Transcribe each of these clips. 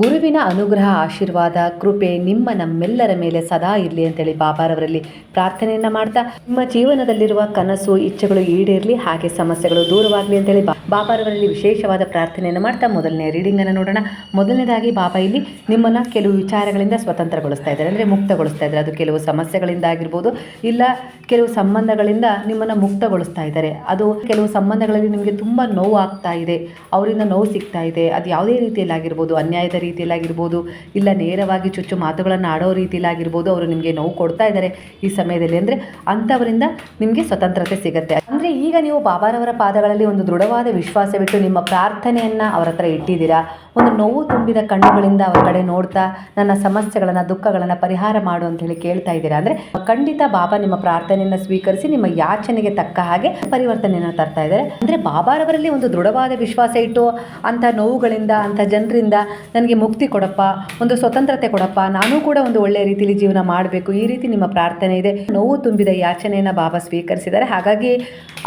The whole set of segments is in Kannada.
ಗುರುವಿನ ಅನುಗ್ರಹ, ಆಶೀರ್ವಾದ, ಕೃಪೆ ನಿಮ್ಮ ನಮ್ಮೆಲ್ಲರ ಮೇಲೆ ಸದಾ ಇರಲಿ ಅಂತೇಳಿ ಬಾಬಾರವರಲ್ಲಿ ಪ್ರಾರ್ಥನೆಯನ್ನ ಮಾಡ್ತಾ ನಿಮ್ಮ ಜೀವನದಲ್ಲಿರುವ ಕನಸು, ಇಚ್ಛೆಗಳು ಈಡೇರಲಿ, ಹಾಗೆ ಸಮಸ್ಯೆಗಳು ದೂರವಾಗಲಿ ಅಂತೇಳಿ ಬಾಬಾರವರಲ್ಲಿ ವಿಶೇಷವಾದ ಪ್ರಾರ್ಥನೆಯನ್ನು ಮಾಡ್ತಾ ಮೊದಲನೇ ರೀಡಿಂಗನ್ನು ನೋಡೋಣ. ಮೊದಲನೇದಾಗಿ ಬಾಬಾ ಇಲ್ಲಿ ನಿಮ್ಮನ್ನು ಕೆಲವು ವಿಚಾರಗಳಿಂದ ಸ್ವತಂತ್ರಗೊಳಿಸ್ತಾ ಇದ್ದಾರೆ. ಅಂದರೆ ಮುಕ್ತಗೊಳಿಸ್ತಾ ಇದ್ದಾರೆ. ಅದು ಕೆಲವು ಸಮಸ್ಯೆಗಳಿಂದ ಆಗಿರ್ಬೋದು, ಇಲ್ಲ ಕೆಲವು ಸಂಬಂಧಗಳಿಂದ ನಿಮ್ಮನ್ನು ಮುಕ್ತಗೊಳಿಸ್ತಾ ಇದ್ದಾರೆ. ಅದು ಕೆಲವು ಸಂಬಂಧಗಳಲ್ಲಿ ನಿಮಗೆ ತುಂಬ ನೋವು ಆಗ್ತಾ ಇದೆ. ಅವರಿಂದ ನೋವು ಸಿಗ್ತಾ ಇದೆ. ಅದು ಯಾವುದೇ ರೀತಿಯಲ್ಲಿ ಆಗಿರ್ಬೋದು, ಅನ್ಯಾಯದ ರೀತಿಯಲ್ಲಿ ಆಗಿರ್ಬೋದು ಇಲ್ಲ ನೇರವಾಗಿ ಚುಚ್ಚು ಮಾತುಗಳನ್ನು ಆಡೋ ರೀತಿಯಲ್ಲಾಗಿರ್ಬೋದು, ಅವರು ನಿಮಗೆ ನೋವು ಕೊಡ್ತಾ ಇದ್ದಾರೆ ಈ ಸಮಯದಲ್ಲಿ ಅಂದರೆ ಅಂಥವರಿಂದ ನಿಮಗೆ ಸ್ವತಂತ್ರತೆ ಸಿಗುತ್ತೆ. ಅಂದರೆ ಈಗ ನೀವು ಬಾಬಾರವರ ಪಾದಗಳಲ್ಲಿ ಒಂದು ದೃಢವಾದ ವಿಶ್ವಾಸವಿಟ್ಟು ನಿಮ್ಮ ಪ್ರಾರ್ಥನೆಯನ್ನು ಅವರ ಹತ್ರ ಇಟ್ಟಿದ್ದೀರಾ? ಒಂದು ನೋವು ತುಂಬಿದ ಕಣ್ಣುಗಳಿಂದ ಅವರ ಕಡೆ ನೋಡ್ತಾ ನನ್ನ ಸಮಸ್ಯೆಗಳನ್ನು, ದುಃಖಗಳನ್ನು ಪರಿಹಾರ ಮಾಡು ಅಂತ ಹೇಳಿ ಕೇಳ್ತಾ ಇದ್ದೀರಾ ಅಂದರೆ ಖಂಡಿತ ಬಾಬಾ ನಿಮ್ಮ ಪ್ರಾರ್ಥನೆಯನ್ನು ಸ್ವೀಕರಿಸಿ ನಿಮ್ಮ ಯಾಚನೆಗೆ ತಕ್ಕ ಹಾಗೆ ಪರಿವರ್ತನೆಯನ್ನು ತರ್ತಾ ಇದ್ದಾರೆ. ಅಂದರೆ ಬಾಬಾರವರಲ್ಲಿ ಒಂದು ದೃಢವಾದ ವಿಶ್ವಾಸ ಇಟ್ಟು ಅಂಥ ನೋವುಗಳಿಂದ, ಅಂಥ ಜನರಿಂದ ನನಗೆ ಮುಕ್ತಿ ಕೊಡಪ್ಪ, ಒಂದು ಸ್ವತಂತ್ರತೆ ಕೊಡಪ್ಪ, ನಾನು ಕೂಡ ಒಂದು ಒಳ್ಳೆಯ ರೀತಿಯಲ್ಲಿ ಜೀವನ ಮಾಡಬೇಕು, ಈ ರೀತಿ ನಿಮ್ಮ ಪ್ರಾರ್ಥನೆ ಇದೆ. ನೋವು ತುಂಬಿದ ಯಾಚನೆಯನ್ನು ಬಾಬಾ ಸ್ವೀಕರಿಸಿದ್ದಾರೆ. ಹಾಗಾಗಿ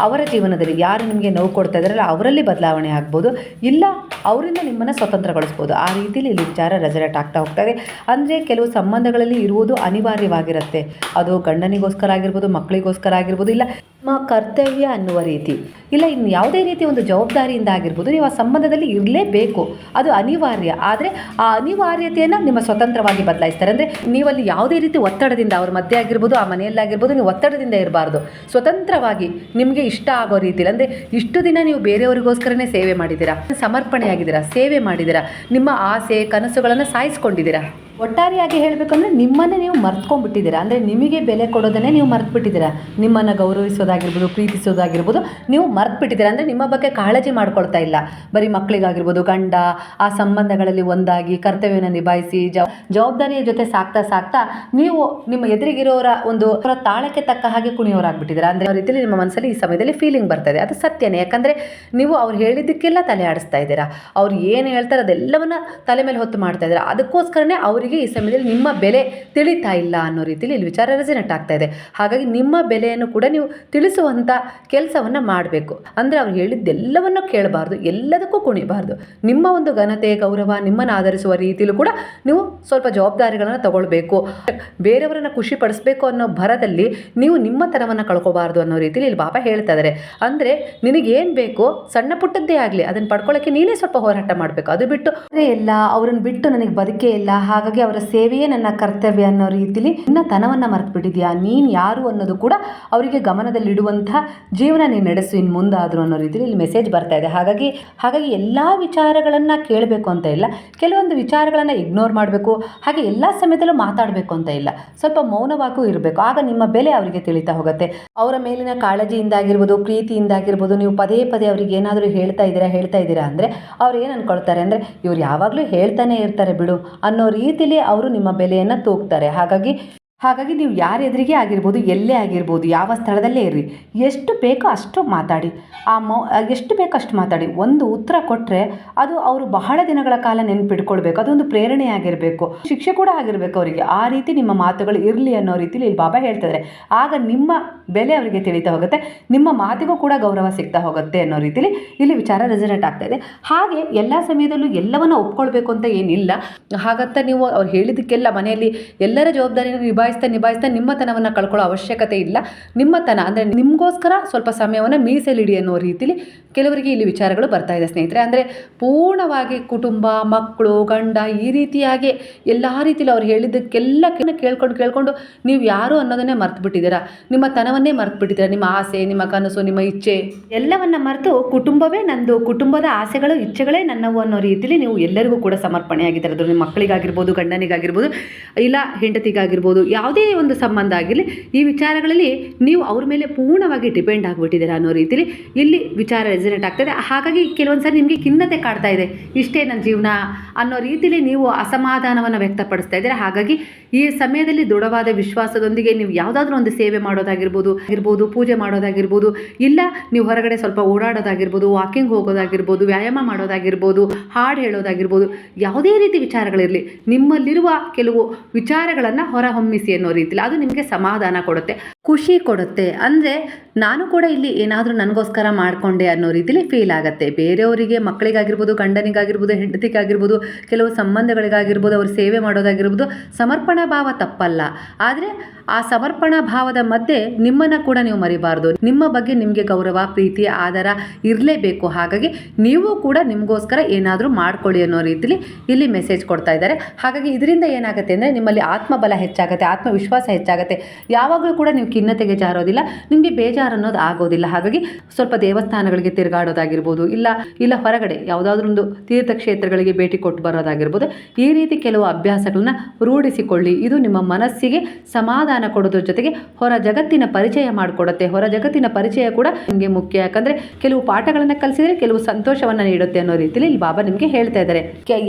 ಅವರ ಜೀವನದಲ್ಲಿ ಯಾರು ನಿಮಗೆ ನೋವು ಕೊಡ್ತಾ ಇದ್ದಾರಲ್ಲ, ಅವರಲ್ಲಿ ಬದಲಾವಣೆ ಆಗ್ಬೋದು. ಇಲ್ಲ, ಅವರಿಂದ ನಿಮ್ಮನ್ನು ಸ್ವತಂತ್ರಗೊಳಿಸ್ಬೋದು ಆ ರೀತಿಯಲ್ಲಿ ಇಲ್ಲಿ ವಿಚಾರ ರೆಸರೇಟ್ ಆಗ್ತಾ ಹೋಗ್ತದೆ ಅಂದರೆ ಕೆಲವು ಸಂಬಂಧಗಳಲ್ಲಿ ಇರುವುದು ಅನಿವಾರ್ಯವಾಗಿರುತ್ತೆ. ಅದು ಗಂಡನಿಗೋಸ್ಕರ ಆಗಿರ್ಬೋದು, ಮಕ್ಕಳಿಗೋಸ್ಕರ ಆಗಿರ್ಬೋದು, ಇಲ್ಲ ನಿಮ್ಮ ಕರ್ತವ್ಯ ಅನ್ನುವ ರೀತಿ. ಇಲ್ಲ, ಇನ್ನು ಯಾವುದೇ ರೀತಿ ಒಂದು ಜವಾಬ್ದಾರಿಯಿಂದ ಆಗಿರ್ಬೋದು, ನೀವು ಆ ಸಂಬಂಧದಲ್ಲಿ ಇರಲೇಬೇಕು. ಅದು ಅನಿವಾರ್ಯ. ಆದರೆ ಆ ಅನಿವಾರ್ಯತೆಯನ್ನು ನಿಮ್ಮ ಸ್ವತಂತ್ರವಾಗಿ ಬದಲಾಯಿಸ್ತಾರೆ. ಅಂದರೆ ನೀವಲ್ಲಿ ಯಾವುದೇ ರೀತಿ ಒತ್ತಡದಿಂದ ಅವ್ರ ಮಧ್ಯೆ ಆಗಿರ್ಬೋದು, ಆ ಮನೆಯಲ್ಲಾಗಿರ್ಬೋದು, ನೀವು ಒತ್ತಡದಿಂದ ಇರಬಾರ್ದು. ಸ್ವತಂತ್ರವಾಗಿ ನಿಮಗೆ ಇಷ್ಟ ಆಗೋ ರೀತಿಯಲ್ಲಿ ಅಂದರೆ ಇಷ್ಟು ದಿನ ನೀವು ಬೇರೆಯವರಿಗೋಸ್ಕರನೇ ಸೇವೆ ಮಾಡಿದ್ದೀರಾ? ಸಮರ್ಪಣೆಯಾಗಿದ್ದೀರಾ? ಸೇವೆ ಮಾಡಿದ್ದೀರಾ? ನಿಮ್ಮ ಆಸೆ ಕನಸುಗಳನ್ನು ಸಾಯಿಸ್ಕೊಂಡಿದ್ದೀರಾ? ಒಟ್ಟಾರೆಯಾಗಿ ಹೇಳಬೇಕಂದ್ರೆ ನಿಮ್ಮನ್ನೇ ನೀವು ಮರ್ತ್ಕೊಂಡ್ಬಿಟ್ಟಿದ್ದೀರಾ. ಅಂದರೆ ನಿಮಗೆ ಬೆಲೆ ಕೊಡೋದನ್ನೇ ನೀವು ಮರ್ತ್ಬಿಟ್ಟಿದ್ದೀರಾ. ನಿಮ್ಮನ್ನು ಗೌರವಿಸೋದಾಗಿರ್ಬೋದು, ಪ್ರೀತಿಸೋದಾಗಿರ್ಬೋದು, ನೀವು ಮರ್ತ್ಬಿಟ್ಟಿದ್ದೀರಾ. ಅಂದರೆ ನಿಮ್ಮ ಬಗ್ಗೆ ಕಾಳಜಿ ಮಾಡ್ಕೊಳ್ತಾ ಇಲ್ಲ. ಬರೀ ಮಕ್ಕಳಿಗಾಗಿರ್ಬೋದು ಗಂಡ, ಆ ಸಂಬಂಧಗಳಲ್ಲಿ ಒಂದಾಗಿ ಕರ್ತವ್ಯವನ್ನು ನಿಭಾಯಿಸಿ ಜವಾಬ್ದಾರಿಯ ಜೊತೆ ಸಾಕ್ತಾ ಸಾಕ್ತಾ ನೀವು ನಿಮ್ಮ ಎದುರಿಗಿರೋರ ಒಂದು ತಾಳಕ್ಕೆ ತಕ್ಕ ಹಾಗೆ ಕುಣಿಯೋರಾಗ್ಬಿಟ್ಟಿದ್ದೀರಾ. ಅಂದರೆ ಆ ರೀತಿಯಲ್ಲಿ ನಿಮ್ಮ ಮನಸ್ಸಲ್ಲಿ ಈ ಸಮಯದಲ್ಲಿ ಫೀಲಿಂಗ್ ಬರ್ತದೆ. ಅದು ಸತ್ಯನೇ. ಯಾಕಂದರೆ ನೀವು ಅವ್ರು ಹೇಳಿದ್ದಕ್ಕೆಲ್ಲ ತಲೆ ಆಡಿಸ್ತಾ ಇದ್ದೀರಾ. ಅವ್ರು ಏನು ಹೇಳ್ತಾರೆ ಅದೆಲ್ಲವನ್ನ ತಲೆ ಮೇಲೆ ಹೊತ್ತು ಮಾಡ್ತಾ ಇದ್ದೀರಾ. ಅದಕ್ಕೋಸ್ಕರನೇ ಅವರಿಗೆ ಈ ಸಮಯದಲ್ಲಿ ನಿಮ್ಮ ಬೆಲೆ ತಿಳಿತಾ ಇಲ್ಲ ಅನ್ನೋ ರೀತಿಯಲ್ಲಿ ಇಲ್ಲಿ ವಿಚಾರ ರೆಸಿನೆಟ್ ಆಗ್ತಾ ಇದೆ. ಹಾಗಾಗಿ ನಿಮ್ಮ ಬೆಲೆಯನ್ನು ಕೂಡ ನೀವು ತಿಳಿಸುವಂಥ ಕೆಲಸವನ್ನು ಮಾಡಬೇಕು. ಅಂದರೆ ಅವ್ರು ಹೇಳಿದ್ದೆಲ್ಲವನ್ನು ಕೇಳಬಾರ್ದು, ಎಲ್ಲದಕ್ಕೂ ಕುಣಿಬಾರ್ದು. ನಿಮ್ಮ ಒಂದು ಘನತೆ ಗೌರವ, ನಿಮ್ಮನ್ನು ಆಧರಿಸುವ ರೀತಿಯಲ್ಲೂ ಕೂಡ ನೀವು ಸ್ವಲ್ಪ ಜವಾಬ್ದಾರಿಗಳನ್ನು ತಗೊಳ್ಬೇಕು. ಬೇರೆಯವರನ್ನು ಖುಷಿ ಪಡಿಸ್ಬೇಕು ಅನ್ನೋ ಭರದಲ್ಲಿ ನೀವು ನಿಮ್ಮ ತನವನ್ನು ಕಳ್ಕೊಬಾರ್ದು ಅನ್ನೋ ರೀತಿಯಲ್ಲಿ ಇಲ್ಲಿ ಬಾಬಾ ಹೇಳ್ತಾ ಇದ್ದಾರೆ ಅಂದರೆ ನಿನಗೇನು ಬೇಕು ಸಣ್ಣ ಪುಟ್ಟದ್ದೇ ಆಗಲಿ ಅದನ್ನು ಪಡ್ಕೊಳ್ಳೋಕ್ಕೆ ನೀನೇ ಸ್ವಲ್ಪ ಹೋರಾಟ ಮಾಡಬೇಕು. ಅದು ಬಿಟ್ಟು ಇಲ್ಲ ಅವರನ್ನು ಬಿಟ್ಟು ನನಗೆ ಬದುಕೇ ಇಲ್ಲ. ಹಾಗಾಗಿ ಅವರ ಸೇವೆಯೇ ನನ್ನ ಕರ್ತವ್ಯ ಅನ್ನೋ ರೀತಿಲಿ ನಿನ್ನ ತನವನ್ನು ಮರೆತುಬಿಟ್ಟಿದ್ಯಾ? ನೀನು ಯಾರು ಅನ್ನೋದು ಕೂಡ ಅವರಿಗೆ ಗಮನದಲ್ಲಿಡುವಂತಹ ಜೀವನ ನೀನು ನಡೆಸು ಇನ್ನು ಮುಂದಾದರೂ ಅನ್ನೋ ರೀತಿಲಿ ಇಲ್ಲಿ ಮೆಸೇಜ್ ಬರ್ತಾ ಇದೆ. ಹಾಗಾಗಿ ಹಾಗಾಗಿ ಎಲ್ಲ ವಿಚಾರಗಳನ್ನು ಕೇಳಬೇಕು ಅಂತ ಇಲ್ಲ. ಕೆಲವೊಂದು ವಿಚಾರಗಳನ್ನು ಇಗ್ನೋರ್ ಮಾಡಬೇಕು. ಹಾಗೆ ಎಲ್ಲ ಸಮಯದಲ್ಲೂ ಮಾತಾಡಬೇಕು ಅಂತ ಇಲ್ಲ. ಸ್ವಲ್ಪ ಮೌನವಾಗೂ ಇರಬೇಕು. ಆಗ ನಿಮ್ಮ ಬೆಲೆ ಅವರಿಗೆ ತಿಳಿತಾ ಹೋಗುತ್ತೆ. ಅವರ ಮೇಲಿನ ಕಾಳಜಿಯಿಂದಾಗಿರ್ಬೋದು, ಪ್ರೀತಿಯಿಂದಾಗಿರ್ಬೋದು, ನೀವು ಪದೇ ಪದೇ ಅವರಿಗೆ ಏನಾದರೂ ಹೇಳ್ತಾ ಇದ್ದೀರಾ ಹೇಳ್ತಾ ಇದ್ದೀರಾ ಅಂದರೆ ಅವ್ರು ಏನು ಅಂದ್ಕೊಳ್ತಾರೆ ಅಂದರೆ ಇವ್ರು ಯಾವಾಗಲೂ ಹೇಳ್ತಾನೆ ಇರ್ತಾರೆ ಬಿಡು ಅನ್ನೋ ಅವರು ನಿಮ್ಮ ಬೆಲೆಯನ್ನು ತೂಗ್ತಾರೆ. ಹಾಗಾಗಿ ಹಾಗಾಗಿ ನೀವು ಯಾರ ಎದುರಿಗೆ ಆಗಿರ್ಬೋದು, ಎಲ್ಲೇ ಆಗಿರ್ಬೋದು, ಯಾವ ಸ್ಥಳದಲ್ಲೇ ಇರ್ರಿ, ಎಷ್ಟು ಬೇಕೋ ಅಷ್ಟು ಮಾತಾಡಿ. ಆ ಮೌ ಎಷ್ಟು ಬೇಕೋ ಅಷ್ಟು ಮಾತಾಡಿ. ಒಂದು ಉತ್ತರ ಕೊಟ್ಟರೆ ಅದು ಅವರು ಬಹಳ ದಿನಗಳ ಕಾಲ ನೆನ್ಪಿಟ್ಕೊಳ್ಬೇಕು. ಅದೊಂದು ಪ್ರೇರಣೆಯಾಗಿರಬೇಕು. ಶಿಕ್ಷೆ ಕೂಡ ಆಗಿರಬೇಕು ಅವರಿಗೆ. ಆ ರೀತಿ ನಿಮ್ಮ ಮಾತುಗಳು ಇರಲಿ ಅನ್ನೋ ರೀತಿಲಿ ಇಲ್ಲಿ ಬಾಬಾ ಹೇಳ್ತಿದ್ದಾರೆ ಆಗ ನಿಮ್ಮ ಬೆಲೆ ಅವರಿಗೆ ತಿಳಿತಾ ಹೋಗುತ್ತೆ. ನಿಮ್ಮ ಮಾತಿಗೂ ಕೂಡ ಗೌರವ ಸಿಗ್ತಾ ಹೋಗುತ್ತೆ ಅನ್ನೋ ರೀತಿಲಿ ಇಲ್ಲಿ ವಿಚಾರ ರೆಸಿಡೆಂಟ್ ಆಗ್ತಾ ಇದೆ. ಹಾಗೆ ಎಲ್ಲ ಸಮಯದಲ್ಲೂ ಎಲ್ಲವನ್ನು ಒಪ್ಕೊಳ್ಬೇಕು ಅಂತ ಏನಿಲ್ಲ. ಹಾಗಂತ ನೀವು ಅವ್ರು ಹೇಳಿದ್ದಕ್ಕೆಲ್ಲ ಮನೆಯಲ್ಲಿ ಎಲ್ಲರ ಜವಾಬ್ದಾರಿನ ನಿಭಾಯಿಸ್ತಾ ನಿಭಾಯಿಸ್ತಾ ನಿಮ್ಮತನವನ್ನು ಕಳ್ಕೊಳ್ಳೋ ಅವಶ್ಯಕತೆ ಇಲ್ಲ. ನಿಮ್ಮತನ ಅಂದರೆ ನಿಮಗೋಸ್ಕರ ಸ್ವಲ್ಪ ಸಮಯವನ್ನು ಮೀಸಲಿಡಿ ಅನ್ನೋ ರೀತಿಲಿ ಕೆಲವರಿಗೆ ಇಲ್ಲಿ ವಿಚಾರಗಳು ಬರ್ತಾ ಇದೆ ಸ್ನೇಹಿತರೆ. ಅಂದರೆ ಪೂರ್ಣವಾಗಿ ಕುಟುಂಬ, ಮಕ್ಕಳು, ಗಂಡ ಈ ರೀತಿಯಾಗಿ ಎಲ್ಲ ರೀತಿಯಲ್ಲಿ ಅವ್ರು ಹೇಳಿದ್ದಕ್ಕೆಲ್ಲ ಕೇಳ್ಕೊಂಡು ಕೇಳ್ಕೊಂಡು ನೀವು ಯಾರು ಅನ್ನೋದನ್ನೇ ಮರ್ತು ಬಿಟ್ಟಿದ್ದೀರಾ ನಿಮ್ಮ ತನವನ್ನೇ ಮರ್ತು ಬಿಟ್ಟಿದ್ದೀರಾ ನಿಮ್ಮ ಆಸೆ, ನಿಮ್ಮ ಕನಸು, ನಿಮ್ಮ ಇಚ್ಛೆ? ಎಲ್ಲವನ್ನ ಮರೆತು ಕುಟುಂಬವೇ ನಂದು, ಕುಟುಂಬದ ಆಸೆಗಳು, ಇಚ್ಛೆಗಳೇ ನನ್ನವು ಅನ್ನೋ ರೀತಿಯಲ್ಲಿ ನೀವು ಎಲ್ಲರಿಗೂ ಕೂಡ ಸಮರ್ಪಣೆ ಆಗಿದ್ದಾರೆ ಅದು ನಿಮ್ಮ ಮಕ್ಕಳಿಗಾಗಿರ್ಬೋದು, ಗಂಡನಿಗಾಗಿರ್ಬೋದು, ಇಲ್ಲ ಹೆಂಡತಿಗಾಗಿರ್ಬೋದು ಯಾವುದೇ ಒಂದು ಸಂಬಂಧ ಆಗಿರಲಿ, ಈ ವಿಚಾರಗಳಲ್ಲಿ ನೀವು ಅವ್ರ ಮೇಲೆ ಪೂರ್ಣವಾಗಿ ಡಿಪೆಂಡ್ ಆಗಿಬಿಟ್ಟಿದ್ದೀರಾ ಅನ್ನೋ ರೀತಿಲಿ ಇಲ್ಲಿ ವಿಚಾರ ರೆಸಿನೇಟ್ ಆಗ್ತದೆ. ಹಾಗಾಗಿ ಕೆಲವೊಂದು ಸಾರಿ ನಿಮಗೆ ಖಿನ್ನತೆ ಕಾಡ್ತಾ ಇದೆ. ಇಷ್ಟೇ ನನ್ನ ಜೀವನ ಅನ್ನೋ ರೀತಿಲಿ ನೀವು ಅಸಮಾಧಾನವನ್ನು ವ್ಯಕ್ತಪಡಿಸ್ತಾ ಇದ್ದೀರಾ. ಹಾಗಾಗಿ ಈ ಸಮಯದಲ್ಲಿ ದೃಢವಾದ ವಿಶ್ವಾಸದೊಂದಿಗೆ ನೀವು ಯಾವುದಾದ್ರೂ ಒಂದು ಸೇವೆ ಮಾಡೋದಾಗಿರ್ಬೋದು, ಆಗಿರ್ಬೋದು, ಪೂಜೆ ಮಾಡೋದಾಗಿರ್ಬೋದು, ಇಲ್ಲ ನೀವು ಹೊರಗಡೆ ಸ್ವಲ್ಪ ಓಡಾಡೋದಾಗಿರ್ಬೋದು ವಾಕಿಂಗ್ ಹೋಗೋದಾಗಿರ್ಬೋದು, ವ್ಯಾಯಾಮ ಮಾಡೋದಾಗಿರ್ಬೋದು, ಹಾಡು ಹೇಳೋದಾಗಿರ್ಬೋದು, ಯಾವುದೇ ರೀತಿ ವಿಚಾರಗಳಿರಲಿ, ನಿಮ್ಮಲ್ಲಿರುವ ಕೆಲವು ವಿಚಾರಗಳನ್ನು ಹೊರಹೊಮ್ಮಿಸಿ ಅನ್ನೋ ರೀತಿಲಿ ಅದು ನಿಮಗೆ ಸಮಾಧಾನ ಕೊಡುತ್ತೆ, ಖುಷಿ ಕೊಡುತ್ತೆ. ಅಂದರೆ ನಾನು ಕೂಡ ಇಲ್ಲಿ ಏನಾದರೂ ನನಗೋಸ್ಕರ ಮಾಡಿಕೊಂಡೆ ಅನ್ನೋ ರೀತಿಲಿ ಫೀಲ್ ಆಗುತ್ತೆ. ಬೇರೆಯವರಿಗೆ ಮಕ್ಕಳಿಗಾಗಿರ್ಬೋದು, ಗಂಡನಿಗಾಗಿರ್ಬೋದು, ಹೆಂಡತಿಗಾಗಿರ್ಬೋದು, ಕೆಲವು ಸಂಬಂಧಗಳಿಗಾಗಿರ್ಬೋದು, ಅವ್ರ ಸೇವೆ ಮಾಡೋದಾಗಿರ್ಬೋದು, ಸಮರ್ಪಣಾ ಭಾವ ತಪ್ಪಲ್ಲ. ಆದರೆ ಆ ಸಮರ್ಪಣಾ ಭಾವದ ಮಧ್ಯೆ ನಿಮ್ಮನ್ನು ಕೂಡ ನೀವು ಮರಿಬಾರ್ದು. ನಿಮ್ಮ ಬಗ್ಗೆ ನಿಮಗೆ ಗೌರವ, ಪ್ರೀತಿ ಆಧಾರ ಇರಲೇಬೇಕು. ಹಾಗಾಗಿ ನೀವು ಕೂಡ ನಿಮಗೋಸ್ಕರ ಏನಾದರೂ ಮಾಡ್ಕೊಳ್ಳಿ ಅನ್ನೋ ರೀತಿಲಿ ಇಲ್ಲಿ ಮೆಸೇಜ್ ಕೊಡ್ತಾ ಇದ್ದಾರೆ. ಹಾಗಾಗಿ ಇದರಿಂದ ಏನಾಗುತ್ತೆ ಅಂದರೆ ನಿಮ್ಮಲ್ಲಿ ಆತ್ಮಬಲ ಹೆಚ್ಚಾಗುತ್ತೆ. ಆತ್ಮವಿಶ್ವಾಸ ಹೆಚ್ಚಾಗುತ್ತೆ. ಯಾವಾಗಲೂ ಕೂಡ ನೀವು ಖಿನ್ನತೆಗೆ ಜಾರೋದಿಲ್ಲ, ನಿಮಗೆ ಬೇಜಾರು ಅನ್ನೋದು ಆಗೋದಿಲ್ಲ. ಹಾಗಾಗಿ ಸ್ವಲ್ಪ ದೇವಸ್ಥಾನಗಳಿಗೆ ತಿರುಗಾಡೋದಾಗಿರ್ಬೋದು, ಇಲ್ಲ ಇಲ್ಲ ಹೊರಗಡೆ ಯಾವುದಾದ್ರೊಂದು ತೀರ್ಥಕ್ಷೇತ್ರಗಳಿಗೆ ಭೇಟಿ ಕೊಟ್ಟು ಬರೋದಾಗಿರ್ಬೋದು, ಈ ರೀತಿ ಕೆಲವು ಅಭ್ಯಾಸಗಳನ್ನ ರೂಢಿಸಿಕೊಳ್ಳಿ. ಇದು ನಿಮ್ಮ ಮನಸ್ಸಿಗೆ ಸಮಾಧಾನ ಕೊಡೋದ್ರ ಜೊತೆಗೆ ಹೊರ ಜಗತ್ತಿನ ಪರಿಚಯ ಮಾಡಿಕೊಡುತ್ತೆ. ಹೊರ ಜಗತ್ತಿನ ಪರಿಚಯ ಕೂಡ ನಿಮಗೆ ಮುಖ್ಯ. ಯಾಕಂದರೆ ಕೆಲವು ಪಾಠಗಳನ್ನು ಕಲಿಸಿದ್ರೆ ಕೆಲವು ಸಂತೋಷವನ್ನು ನೀಡುತ್ತೆ ಅನ್ನೋ ರೀತಿಯಲ್ಲಿ ಇಲ್ಲಿ ಬಾಬಾ ನಿಮಗೆ ಹೇಳ್ತಾ ಇದ್ದಾರೆ.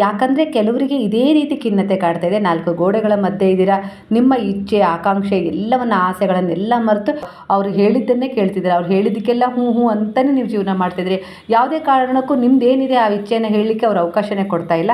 ಯಾಕಂದ್ರೆ ಕೆಲವರಿಗೆ ಇದೇ ರೀತಿ ಖಿನ್ನತೆ ಕಾಡ್ತಾ ಇದೆ. ನಾಲ್ಕು ಗೋಡೆಗಳ ಮಧ್ಯೆ ಇದ್ದೀರಾ, ನಿಮ್ಮ ಇಚ್ಛೆ, ಆಕಾಂಕ್ಷೆ, ಎಲ್ಲವನ್ನ, ಆಸೆಗಳನ್ನೆಲ್ಲ ಮರೆತು ಅವ್ರು ಹೇಳಿದ್ದನ್ನೇ ಕೇಳ್ತಿದ್ದಾರೆ. ಅವ್ರು ಹೇಳಿದ್ದಕ್ಕೆಲ್ಲ ಹ್ಞೂ ಹ್ಞೂ ಅಂತಲೇ ನೀವು ಜೀವನ ಮಾಡ್ತಿದ್ರಿ. ಯಾವುದೇ ಕಾರಣಕ್ಕೂ ನಿಮ್ದು ಏನಿದೆ ಆ ಇಚ್ಛೆಯನ್ನು ಹೇಳಲಿಕ್ಕೆ ಅವ್ರು ಅವಕಾಶನೇ ಕೊಡ್ತಾ ಇಲ್ಲ.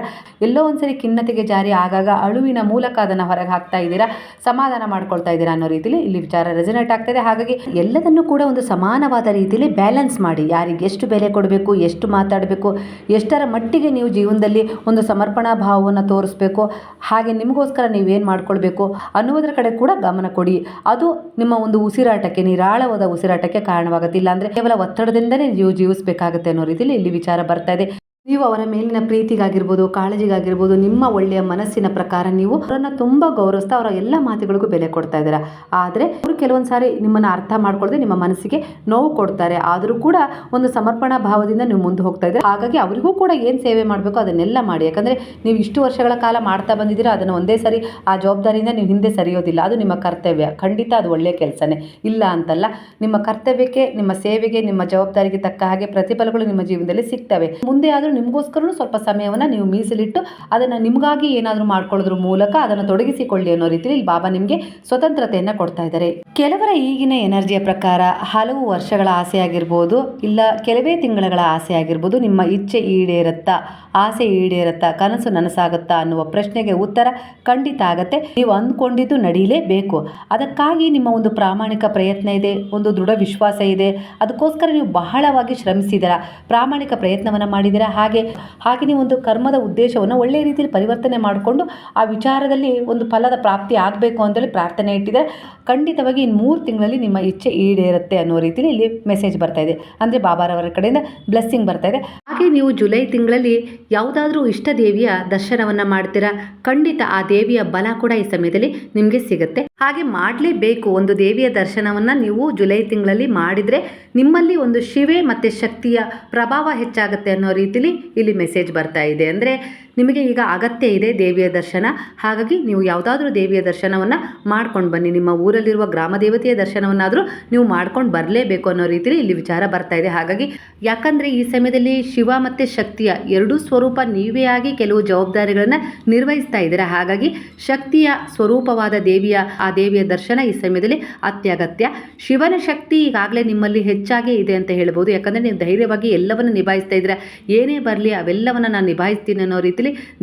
ಎಲ್ಲೋ ಒಂದ್ಸರಿ ಖಿನ್ನತೆಗೆ ಜಾರಿ ಆಗಾಗ ಅಳುವಿನ ಮೂಲಕ ಅದನ್ನು ಹೊರಗೆ ಹಾಕ್ತಾ ಇದ್ದೀರಾ, ಸಮಾಧಾನ ಮಾಡ್ಕೊಳ್ತಾ ಇದ್ದೀರಾ ಅನ್ನೋ ರೀತಿಲಿ ಇಲ್ಲಿ ವಿಚಾರ ರೆಸನೇಟ್ ಆಗ್ತದೆ. ಹಾಗಾಗಿ ಎಲ್ಲದನ್ನು ಕೂಡ ಒಂದು ಸಮಾನವಾದ ರೀತಿಯಲ್ಲಿ ಬ್ಯಾಲೆನ್ಸ್ ಮಾಡಿ. ಯಾರಿಗೆ ಎಷ್ಟು ಬೆಲೆ ಕೊಡಬೇಕು, ಎಷ್ಟು ಮಾತಾಡಬೇಕು, ಎಷ್ಟರ ಮಟ್ಟಿಗೆ ನೀವು ಜೀವನದಲ್ಲಿ ಒಂದು ಸಮರ್ಪಣಾ ಭಾವವನ್ನು ತೋರಿಸ್ಬೇಕು, ಹಾಗೆ ನಿಮಗೋಸ್ಕರ ನೀವೇನು ಮಾಡ್ಕೊಳ್ಬೇಕು ಅನ್ನುವುದರ ಕಡೆ ಕೂಡ ಗಮನ ಕೊಡಿ. ಅದು ನಿಮ್ಮ ಒಂದು ಉಸಿರಾಟಕ್ಕೆ, ನಿರಾಳವಾದ ಉಸಿರಾಟಕ್ಕೆ ಕಾರಣವಾಗುತ್ತೆ ಇಲ್ಲಾಂದ್ರೆ ಕೇವಲ ಒತ್ತಡದಿಂದಲೇ ನೀವು ಜೀವಿಸಬೇಕಾಗುತ್ತೆ ಅನ್ನೋ ರೀತಿಯಲ್ಲಿ ಇಲ್ಲಿ ವಿಚಾರ ಬರ್ತಾ ಇದೆ. ನೀವು ಅವರ ಮೇಲಿನ ಪ್ರೀತಿಗಾಗಿರ್ಬೋದು, ಕಾಳಜಿಗಾಗಿರ್ಬೋದು, ನಿಮ್ಮ ಒಳ್ಳೆಯ ಮನಸ್ಸಿನ ಪ್ರಕಾರ ನೀವು ಅವರನ್ನು ತುಂಬ ಗೌರವಿಸ್ತಾ ಅವರ ಎಲ್ಲ ಮಾತುಗಳಿಗೂ ಬೆಲೆ ಕೊಡ್ತಾ ಇದ್ದೀರಾ? ಆದರೆ ಅವರು ಕೆಲವೊಂದು ಸಾರಿ ನಿಮ್ಮನ್ನು ಅರ್ಥ ಮಾಡ್ಕೊಳ್ಳದೆ ನಿಮ್ಮ ಮನಸ್ಸಿಗೆ ನೋವು ಕೊಡ್ತಾರೆ. ಆದರೂ ಕೂಡ ಒಂದು ಸಮರ್ಪಣಾ ಭಾವದಿಂದ ನೀವು ಮುಂದೆ ಹೋಗ್ತಾ ಇದ್ದೀರಾ? ಹಾಗಾಗಿ ಅವರಿಗೂ ಕೂಡ ಏನು ಸೇವೆ ಮಾಡಬೇಕು ಅದನ್ನೆಲ್ಲ ಮಾಡಿ. ಯಾಕಂದರೆ ನೀವು ಇಷ್ಟು ವರ್ಷಗಳ ಕಾಲ ಮಾಡ್ತಾ ಬಂದಿದ್ದೀರಾ, ಅದನ್ನು ಒಂದೇ ಸಾರಿ ಆ ಜವಾಬ್ದಾರಿಯಿಂದ ನೀವು ಹಿಂದೆ ಸರಿಯೋದಿಲ್ಲ. ಅದು ನಿಮ್ಮ ಕರ್ತವ್ಯ. ಖಂಡಿತ ಅದು ಒಳ್ಳೆಯ ಕೆಲಸನೇ. ಇಲ್ಲ ಅಂತಲ್ಲ, ನಿಮ್ಮ ಕರ್ತವ್ಯಕ್ಕೆ, ನಿಮ್ಮ ಸೇವೆಗೆ, ನಿಮ್ಮ ಜವಾಬ್ದಾರಿಗೆ ತಕ್ಕ ಹಾಗೆ ಪ್ರತಿಫಲಗಳು ನಿಮ್ಮ ಜೀವನದಲ್ಲಿ ಸಿಗ್ತವೆ. ಮುಂದೆ ಆದರೂ ನಿಮಗೋಸ್ಕರನೂ ಸ್ವಲ್ಪ ಸಮಯವನ್ನು ನೀವು ಮೀಸಲಿಟ್ಟು ಅದನ್ನು ನಿಮಗಾಗಿ ಏನಾದರೂ ಮಾಡ್ಕೊಳ್ಳೋದ್ರ ಮೂಲಕ ಅದನ್ನು ತೊಡಗಿಸಿಕೊಳ್ಳಿ ಅನ್ನೋ ರೀತಿಯಲ್ಲಿ ಇಲ್ಲಿ ಬಾಬಾ ನಿಮಗೆ ಸ್ವತಂತ್ರತೆಯನ್ನು ಕೊಡ್ತಾ ಇದ್ದಾರೆ. ಕೆಲವರ ಈಗಿನ ಎನರ್ಜಿಯ ಪ್ರಕಾರ ಹಲವು ವರ್ಷಗಳ ಆಸೆ ಆಗಿರ್ಬೋದು, ಇಲ್ಲ ಕೆಲವೇ ತಿಂಗಳ ಆಸೆ ಆಗಿರ್ಬೋದು, ನಿಮ್ಮ ಇಚ್ಛೆ ಈಡೇರುತ್ತಾ, ಆಸೆ ಈಡೇರುತ್ತಾ, ಕನಸು ನನಸಾಗುತ್ತಾ ಅನ್ನುವ ಪ್ರಶ್ನೆಗೆ ಉತ್ತರ ಖಂಡಿತ ಆಗತ್ತೆ. ನೀವು ಅಂದ್ಕೊಂಡಿದ್ದು ನಡೀಲೇಬೇಕು. ಅದಕ್ಕಾಗಿ ನಿಮ್ಮ ಒಂದು ಪ್ರಾಮಾಣಿಕ ಪ್ರಯತ್ನ ಇದೆ, ಒಂದು ದೃಢ ವಿಶ್ವಾಸ ಇದೆ. ಅದಕ್ಕೋಸ್ಕರ ನೀವು ಬಹಳವಾಗಿ ಶ್ರಮಿಸಿದ್ದೀರಾ. ಪ್ರಾಮಾಣಿಕ ಪ್ರಯತ್ನವನ್ನು ಮಾಡಿದ್ದೀರಾ? ಹಾಗೆ ಹಾಗೆ ನೀವು ಒಂದು ಕರ್ಮದ ಉದ್ದೇಶವನ್ನು ಒಳ್ಳೆಯ ರೀತಿಯಲ್ಲಿ ಪರಿವರ್ತನೆ ಮಾಡಿಕೊಂಡು ಆ ವಿಚಾರದಲ್ಲಿ ಒಂದು ಫಲದ ಪ್ರಾಪ್ತಿ ಆಗಬೇಕು ಅಂತೇಳಿ ಪ್ರಾರ್ಥನೆ ಇಟ್ಟಿದೆ ಖಂಡಿತವಾಗಿ ಇನ್ನು ಮೂರು ತಿಂಗಳಲ್ಲಿ ನಿಮ್ಮ ಇಚ್ಛೆ ಈಡೇರುತ್ತೆ ಅನ್ನೋ ರೀತಿಯಲ್ಲಿ ಇಲ್ಲಿ ಮೆಸೇಜ್ ಬರ್ತಾ ಇದೆ. ಅಂದರೆ ಬಾಬಾರವರ ಕಡೆಯಿಂದ ಬ್ಲೆಸ್ಸಿಂಗ್ ಬರ್ತಾ ಇದೆ. ಹಾಗೆ ನೀವು ಜುಲೈ ತಿಂಗಳಲ್ಲಿ ಯಾವುದಾದ್ರೂ ಇಷ್ಟ ದೇವಿಯ ದರ್ಶನವನ್ನು ಮಾಡ್ತೀರಾ? ಖಂಡಿತ ಆ ದೇವಿಯ ಬಲ ಕೂಡ ಈ ಸಮಯದಲ್ಲಿ ನಿಮಗೆ ಸಿಗುತ್ತೆ. ಹಾಗೆ ಮಾಡಲೇಬೇಕು ಒಂದು ದೇವಿಯ ದರ್ಶನವನ್ನು ನೀವು ಜುಲೈ ತಿಂಗಳಲ್ಲಿ ಮಾಡಿದರೆ ನಿಮ್ಮಲ್ಲಿ ಒಂದು ಶಿವೆ ಮತ್ತು ಶಕ್ತಿಯ ಪ್ರಭಾವ ಹೆಚ್ಚಾಗುತ್ತೆ ಅನ್ನೋ ರೀತಿಲಿ ಇಲ್ಲಿ ಮೆಸೇಜ್ ಬರ್ತಾ ಇದೆ. ಅಂದರೆ ನಿಮಗೆ ಈಗ ಅಗತ್ಯ ಇದೆ ದೇವಿಯ ದರ್ಶನ. ಹಾಗಾಗಿ ನೀವು ಯಾವುದಾದ್ರೂ ದೇವಿಯ ದರ್ಶನವನ್ನು ಮಾಡ್ಕೊಂಡು ಬನ್ನಿ. ನಿಮ್ಮ ಊರಲ್ಲಿರುವ ಗ್ರಾಮ ದೇವತೆಯ ದರ್ಶನವನ್ನಾದರೂ ನೀವು ಮಾಡ್ಕೊಂಡು ಬರಲೇಬೇಕು ಅನ್ನೋ ರೀತಿಲಿ ಇಲ್ಲಿ ವಿಚಾರ ಬರ್ತಾ ಇದೆ. ಹಾಗಾಗಿ ಯಾಕಂದರೆ ಈ ಸಮಯದಲ್ಲಿ ಶಿವ ಮತ್ತು ಶಕ್ತಿಯ ಎರಡೂ ಸ್ವರೂಪ ನೀವೇ ಆಗಿ ಕೆಲವು ಜವಾಬ್ದಾರಿಗಳನ್ನು ನಿರ್ವಹಿಸ್ತಾ ಇದ್ದೀರಾ? ಹಾಗಾಗಿ ಶಕ್ತಿಯ ಸ್ವರೂಪವಾದ ದೇವಿಯ, ಆ ದೇವಿಯ ದರ್ಶನ ಈ ಸಮಯದಲ್ಲಿ ಅತ್ಯಗತ್ಯ. ಶಿವನ ಶಕ್ತಿ ಈಗಾಗಲೇ ನಿಮ್ಮಲ್ಲಿ ಹೆಚ್ಚಾಗೇ ಇದೆ ಅಂತ ಹೇಳ್ಬೋದು. ಯಾಕಂದರೆ ನೀವು ಧೈರ್ಯವಾಗಿ ಎಲ್ಲವನ್ನು ನಿಭಾಯಿಸ್ತಾ ಇದ್ದೀರಾ? ಏನೇ ಬರಲಿ ಅವೆಲ್ಲವನ್ನು ನಾನು ನಿಭಾಯಿಸ್ತೀನಿ ಅನ್ನೋ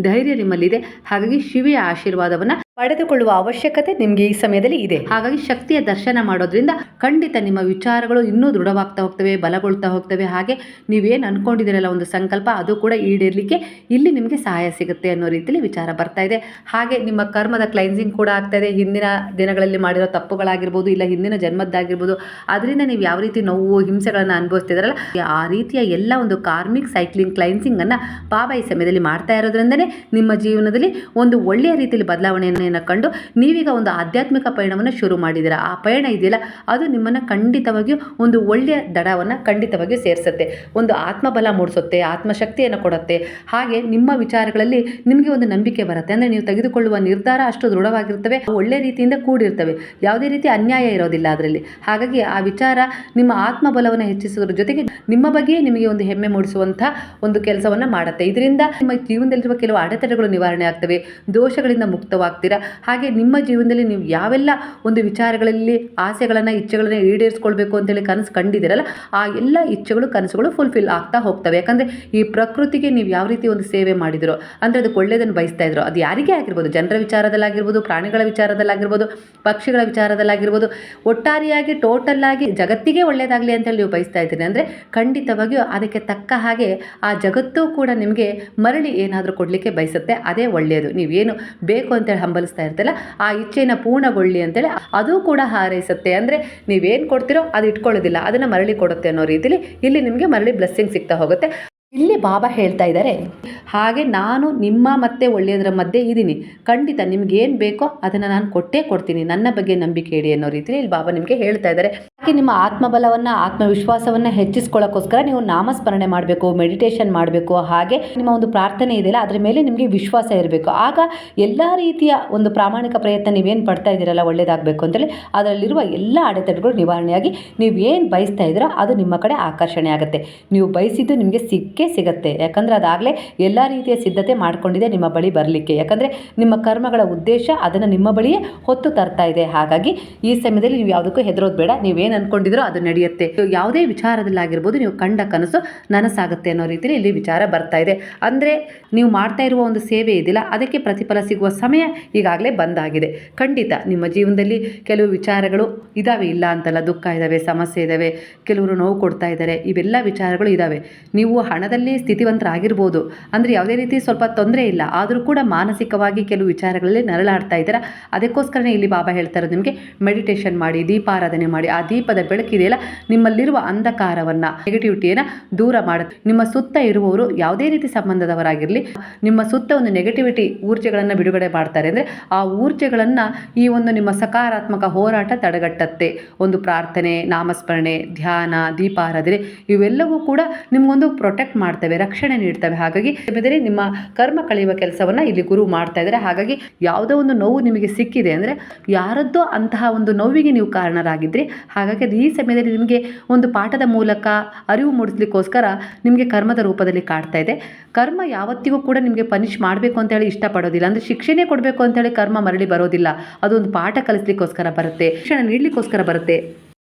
ಧೈರ್ಯ ನಿಮ್ಮಲ್ಲಿದೆ. ಹಾಗಾಗಿ ಶಿವಿಯ ಆಶೀರ್ವಾದವನ್ನು ಪಡೆದುಕೊಳ್ಳುವ ಅವಶ್ಯಕತೆ ನಿಮಗೆ ಈ ಸಮಯದಲ್ಲಿ ಇದೆ. ಹಾಗಾಗಿ ಶಕ್ತಿಯ ದರ್ಶನ ಮಾಡೋದ್ರಿಂದ ಖಂಡಿತ ನಿಮ್ಮ ವಿಚಾರಗಳು ಇನ್ನೂ ದೃಢವಾಗ್ತಾ ಹೋಗ್ತವೆ, ಬಲಗೊಳ್ತಾ ಹೋಗ್ತವೆ. ಹಾಗೆ ನೀವೇನು ಅನ್ಕೊಂಡಿದ್ದೀರಲ್ಲ ಒಂದು ಸಂಕಲ್ಪ, ಅದು ಕೂಡ ಈಡೇರಲಿಕ್ಕೆ ಇಲ್ಲಿ ನಿಮಗೆ ಸಹಾಯ ಸಿಗುತ್ತೆ ಅನ್ನೋ ರೀತಿಯಲ್ಲಿ ವಿಚಾರ ಬರ್ತಾ ಇದೆ. ಹಾಗೆ ನಿಮ್ಮ ಕರ್ಮದ ಕ್ಲೈನ್ಸಿಂಗ್ ಕೂಡ ಆಗ್ತಾ ಇದೆ. ಹಿಂದಿನ ದಿನಗಳಲ್ಲಿ ಮಾಡಿರೋ ತಪ್ಪುಗಳಾಗಿರ್ಬೋದು, ಇಲ್ಲ ಹಿಂದಿನ ಜನ್ಮದ್ದಾಗಿರ್ಬೋದು ಅದರಿಂದ ನೀವು ಯಾವ ರೀತಿ ನೋವು, ಹಿಂಸೆಗಳನ್ನು ಅನುಭವಿಸ್ತಿದಾರಲ್ಲ ಆ ರೀತಿಯ ಎಲ್ಲ ಒಂದು ಕಾರ್ಮಿಕ್ ಸೈಕ್ಲಿಂಗ್ ಕ್ಲೈನ್ಸಿಂಗನ್ನು ಬಾಬಾ ಈ ಸಮಯದಲ್ಲಿ ಮಾಡ್ತಾ ಇರೋದ್ರಿಂದನೇ ನಿಮ್ಮ ಜೀವನದಲ್ಲಿ ಒಂದು ಒಳ್ಳೆಯ ರೀತಿಯಲ್ಲಿ ಬದಲಾವಣೆಯನ್ನು ಬದಲಾವಣೆಯನ್ನು ಕಂಡು ನೀವೀಗ ಒಂದು ಆಧ್ಯಾತ್ಮಿಕ ಪಯಣವನ್ನು ಶುರು ಮಾಡಿದ್ದೀರಾ? ಆ ಪಯಣ ಇದೆಯಲ್ಲ, ಅದು ನಿಮ್ಮನ್ನು ಖಂಡಿತವಾಗಿಯೂ ಒಂದು ಒಳ್ಳೆಯ ದಡವನ್ನು ಖಂಡಿತವಾಗಿಯೂ ಸೇರಿಸುತ್ತೆ. ಒಂದು ಆತ್ಮಬಲ ಮೂಡಿಸುತ್ತೆ, ಆತ್ಮಶಕ್ತಿಯನ್ನು ಕೊಡುತ್ತೆ. ಹಾಗೆ ನಿಮ್ಮ ವಿಚಾರಗಳಲ್ಲಿ ನಿಮಗೆ ಒಂದು ನಂಬಿಕೆ ಬರುತ್ತೆ. ಅಂದರೆ ನೀವು ತೆಗೆದುಕೊಳ್ಳುವ ನಿರ್ಧಾರ ಅಷ್ಟು ದೃಢವಾಗಿರ್ತವೆ, ಒಳ್ಳೆ ರೀತಿಯಿಂದ ಕೂಡಿರ್ತವೆ. ಯಾವುದೇ ರೀತಿ ಅನ್ಯಾಯ ಇರೋದಿಲ್ಲ ಅದರಲ್ಲಿ. ಹಾಗಾಗಿ ಆ ವಿಚಾರ ನಿಮ್ಮ ಆತ್ಮಬಲವನ್ನು ಹೆಚ್ಚಿಸುವುದರ ಜೊತೆಗೆ ನಿಮ್ಮ ಬಗ್ಗೆ ನಿಮಗೆ ಒಂದು ಹೆಮ್ಮೆ ಮೂಡಿಸುವಂಥ ಒಂದು ಕೆಲಸವನ್ನು ಮಾಡುತ್ತೆ. ಇದರಿಂದ ನಿಮ್ಮ ಜೀವನದಲ್ಲಿರುವ ಕೆಲವು ಅಡೆತಡೆಗಳು ನಿವಾರಣೆ ಆಗ್ತವೆ, ದೋಷಗಳಿಂದ ಮುಕ್ತವಾಗ್ತೀರಾ. ಹಾಗೆ ನಿಮ್ಮ ಜೀವನದಲ್ಲಿ ನೀವು ಯಾವೆಲ್ಲ ಒಂದು ವಿಚಾರಗಳಲ್ಲಿ, ಆಸೆಗಳನ್ನು, ಇಚ್ಛೆಗಳನ್ನು ಈಡೇರಿಸ್ಕೊಳ್ಬೇಕು ಅಂತೇಳಿ ಕನಸು ಕಂಡಿದ್ದೀರಲ್ಲ, ಆ ಎಲ್ಲ ಇಚ್ಛೆಗಳು, ಕನಸುಗಳು ಫುಲ್ಫಿಲ್ ಆಗ್ತಾ ಹೋಗ್ತವೆ. ಯಾಕಂದರೆ ಈ ಪ್ರಕೃತಿಗೆ ನೀವು ಯಾವ ರೀತಿ ಒಂದು ಸೇವೆ ಮಾಡಿದಿರೋ, ಅಂದರೆ ಅದಕ್ಕೆ ಒಳ್ಳೆಯದನ್ನು ಬಯಸ್ತಾ ಇದ್ರು, ಅದು ಯಾರಿಗೇ ಆಗಿರ್ಬೋದು? ಜನರ ವಿಚಾರದಲ್ಲಾಗಿರ್ಬೋದು, ಪ್ರಾಣಿಗಳ ವಿಚಾರದಲ್ಲಾಗಿರ್ಬೋದು, ಪಕ್ಷಿಗಳ ವಿಚಾರದಲ್ಲಾಗಿರ್ಬೋದು, ಒಟ್ಟಾರೆಯಾಗಿ ಟೋಟಲ್ ಆಗಿ ಜಗತ್ತಿಗೆ ಒಳ್ಳೆಯದಾಗಲಿ ಅಂತೇಳಿ ನೀವು ಬಯಸ್ತಾ ಇದ್ದೀರಿ. ಅಂದರೆ ಖಂಡಿತವಾಗಿಯೂ ಅದಕ್ಕೆ ತಕ್ಕ ಹಾಗೆ ಆ ಜಗತ್ತು ಕೂಡ ನಿಮಗೆ ಮರಳಿ ಏನಾದರೂ ಕೊಡಲಿಕ್ಕೆ ಬಯಸುತ್ತೆ. ಅದೇ ಒಳ್ಳೆಯದು ನೀವೇನು ಬೇಕು ಅಂತೇಳಿ ಹಂಬಲಿಸ್ತಾ ಇರ್ತಲ್ಲ ಆ ಇಚ್ಛೆನ ಪೂರ್ಣಗೊಳ್ಳಿ ಅಂತೇಳಿ ಅದು ಕೂಡ ಹಾರೈಸುತ್ತೆ. ಅಂದರೆ ನೀವೇನು ಕೊಡ್ತೀರೋ ಅದು ಇಟ್ಕೊಳ್ಳೋದಿಲ್ಲ, ಅದನ್ನು ಮರಳಿ ಕೊಡುತ್ತೆ ಅನ್ನೋ ರೀತಿಲಿ ಇಲ್ಲಿ ನಿಮಗೆ ಮರಳಿ ಬ್ಲೆಸ್ಸಿಂಗ್ ಸಿಗ್ತಾ ಹೋಗುತ್ತೆ. ಇಲ್ಲಿ ಬಾಬಾ ಹೇಳ್ತಾ ಇದ್ದಾರೆ ಹಾಗೆ ನಾನು ನಿಮ್ಮ ಮತ್ತೆ ಒಳ್ಳೆಯದರ ಮಧ್ಯೆ ಇದ್ದೀನಿ. ಖಂಡಿತ ನಿಮ್ಗೆ ಏನು ಬೇಕೋ ಅದನ್ನು ನಾನು ಕೊಟ್ಟೇ ಕೊಡ್ತೀನಿ. ನನ್ನ ಬಗ್ಗೆ ನಂಬಿಕೆ ಇಡಿ ಅನ್ನೋ ರೀತಿಯಲ್ಲಿ ಇಲ್ಲಿ ಬಾಬಾ ನಿಮಗೆ ಹೇಳ್ತಾ ಇದ್ದಾರೆ ಹಾಗೆ ನಿಮ್ಮ ಆತ್ಮಬಲವನ್ನು, ಆತ್ಮವಿಶ್ವಾಸವನ್ನು ಹೆಚ್ಚಿಸ್ಕೊಳ್ಳೋಕ್ಕೋಸ್ಕರ ನೀವು ನಾಮಸ್ಮರಣೆ ಮಾಡಬೇಕು ಮೆಡಿಟೇಷನ್ ಮಾಡಬೇಕು. ಹಾಗೆ ನಿಮ್ಮ ಒಂದು ಪ್ರಾರ್ಥನೆ ಇದೆಯಲ್ಲ, ಅದ್ರ ಮೇಲೆ ನಿಮಗೆ ವಿಶ್ವಾಸ ಇರಬೇಕು. ಆಗ ಎಲ್ಲ ರೀತಿಯ ಒಂದು ಪ್ರಾಮಾಣಿಕ ಪ್ರಯತ್ನ ನೀವೇನು ಪಡ್ತಾ ಇದ್ದೀರಲ್ಲ, ಒಳ್ಳೇದಾಗಬೇಕು ಅಂತೇಳಿ, ಅದರಲ್ಲಿರುವ ಎಲ್ಲ ಅಡೆತಡೆಗಳು ನಿವಾರಣೆಯಾಗಿ ನೀವು ಏನು ಬಯಸ್ತಾ ಇದ್ದೀರೋ ಅದು ನಿಮ್ಮ ಕಡೆ ಆಕರ್ಷಣೆ ಆಗುತ್ತೆ. ನೀವು ಬಯಸಿದ್ದು ನಿಮಗೆ ಸಿಕ್ಕೇ ಸಿಗುತ್ತೆ. ಯಾಕಂದರೆ ಅದಾಗಲೇ ಎಲ್ಲ ರೀತಿಯ ಸಿದ್ಧತೆ ಮಾಡಿಕೊಂಡಿದೆ ನಿಮ್ಮ ಬಳಿ ಬರಲಿಕ್ಕೆ. ಯಾಕಂದರೆ ನಿಮ್ಮ ಕರ್ಮಗಳ ಉದ್ದೇಶ ಅದನ್ನು ನಿಮ್ಮ ಬಳಿಯೇ ಹೊತ್ತು ತರ್ತಾ ಇದೆ. ಹಾಗಾಗಿ ಈ ಸಮಯದಲ್ಲಿ ನೀವು ಯಾವುದಕ್ಕೂ ಹೆದರೋದು ಬೇಡ. ನೀವೇನು ಅನ್ಕೊಂಡಿದ್ರೋ ಅದು ನಡೆಯುತ್ತೆ. ಯಾವುದೇ ವಿಚಾರದಲ್ಲಾಗಿರ್ಬೋದು ನೀವು ಕಂಡ ಕನಸು ನನಸಾಗುತ್ತೆ ಅನ್ನೋ ರೀತಿಯಲ್ಲಿ ಇಲ್ಲಿ ವಿಚಾರ ಬರ್ತಾ ಇದೆ. ಅಂದರೆ ನೀವು ಮಾಡ್ತಾ ಇರುವ ಒಂದು ಸೇವೆ ಇದಿಲ್ಲ. ಅದಕ್ಕೆ ಪ್ರತಿಫಲ ಸಿಗುವ ಸಮಯ ಈಗಾಗಲೇ ಬಂದಾಗಿದೆ. ಖಂಡಿತ ನಿಮ್ಮ ಜೀವನದಲ್ಲಿ ಕೆಲವು ವಿಚಾರಗಳು ಇದಾವೆ. ಇಲ್ಲ ಅಂತಲ್ಲ, ದುಃಖ ಇದ್ದಾವೆ ಸಮಸ್ಯೆ ಇದ್ದಾವೆ ಕೆಲವರು ನೋವು ಕೊಡ್ತಾ ಇದ್ದಾರೆ. ಇವೆಲ್ಲ ವಿಚಾರಗಳು ಇದ್ದಾವೆ ನೀವು ಹಣದಲ್ಲಿ ಸ್ಥಿತಿವಂತರಾಗಿರ್ಬೋದು. ಅಂದರೆ ಯಾವುದೇ ರೀತಿ ಸ್ವಲ್ಪ ತೊಂದರೆ ಇಲ್ಲ. ಆದರೂ ಕೂಡ ಮಾನಸಿಕವಾಗಿ ಕೆಲವು ವಿಚಾರಗಳಲ್ಲಿ ನರಳಾಡ್ತಾ ಇದ್ದೀರಾ? ಅದಕ್ಕೋಸ್ಕರನೇ ಇಲ್ಲಿ ಬಾಬಾ ಹೇಳ್ತಾ ಇರೋದು ನಿಮಗೆ ಮೆಡಿಟೇಷನ್ ಮಾಡಿ, ದೀಪಾರಾಧನೆ ಮಾಡಿ. ಆ ದೀಪದ ಬೆಳಕಿದೆಯಲ್ಲ ನಿಮ್ಮಲ್ಲಿರುವ ಅಂಧಕಾರವನ್ನು ನೆಗೆಟಿವಿಟಿಯನ್ನು ದೂರ ಮಾಡುತ್ತೆ. ನಿಮ್ಮ ಸುತ್ತ ಇರುವವರು ಯಾವುದೇ ರೀತಿ ಸಂಬಂಧದವರಾಗಿರಲಿ, ನಿಮ್ಮ ಸುತ್ತ ಒಂದು ನೆಗೆಟಿವಿಟಿ ಊರ್ಜೆಗಳನ್ನು ಬಿಡುಗಡೆ ಮಾಡ್ತಾರೆ. ಅಂದರೆ ಆ ಊರ್ಜೆಗಳನ್ನು ಈ ಒಂದು ನಿಮ್ಮ ಸಕಾರಾತ್ಮಕ ಹೋರಾಟ ತಡೆಗಟ್ಟತ್ತೆ. ಒಂದು ಪ್ರಾರ್ಥನೆ, ನಾಮಸ್ಮರಣೆ, ಧ್ಯಾನ, ದೀಪಾರಾಧನೆ, ಇವೆಲ್ಲವೂ ಕೂಡ ನಿಮಗೊಂದು ಪ್ರೊಟೆಕ್ಟ್ ಮಾಡ್ತವೆ, ರಕ್ಷಣೆ ನೀಡ್ತವೆ. ಹಾಗಾಗಿ ಬೇರೆ ನಿಮ್ಮ ಕರ್ಮ ಕಳೆಯುವ ಕೆಲಸವನ್ನು ಇಲ್ಲಿ ಗುರು ಮಾಡ್ತಾ ಇದ್ದಾರೆ. ಹಾಗಾಗಿ ಯಾವುದೋ ಒಂದು ನೋವು ನಿಮಗೆ ಸಿಕ್ಕಿದೆ ಅಂದರೆ ಯಾರದ್ದೋ ಅಂತಹ ಒಂದು ನೋವಿಗೆ ನೀವು ಕಾರಣರಾಗಿದ್ರಿ. ಹಾಗಾಗಿ ಈ ಸಮಯದಲ್ಲಿ ನಿಮಗೆ ಒಂದು ಪಾಠದ ಮೂಲಕ ಅರಿವು ಮೂಡಿಸ್ಲಿಕ್ಕೋಸ್ಕರ ನಿಮಗೆ ಕರ್ಮದ ರೂಪದಲ್ಲಿ ಕಾಡ್ತಾ ಇದೆ. ಕರ್ಮ ಯಾವತ್ತಿಗೂ ಕೂಡ ನಿಮಗೆ ಪನಿಷ್ ಮಾಡಬೇಕು ಅಂತೇಳಿ ಇಷ್ಟಪಡೋದಿಲ್ಲ. ಅಂದರೆ ಶಿಕ್ಷೆನೇ ಕೊಡಬೇಕು ಅಂತೇಳಿ ಕರ್ಮ ಮರಳಿ ಬರೋದಿಲ್ಲ. ಅದೊಂದು ಪಾಠ ಕಲಿಸ್ಲಿಕ್ಕೋಸ್ಕರ ಬರುತ್ತೆ, ಶಿಕ್ಷಣ ನೀಡಲಿಕ್ಕೋಸ್ಕರ ಬರುತ್ತೆ.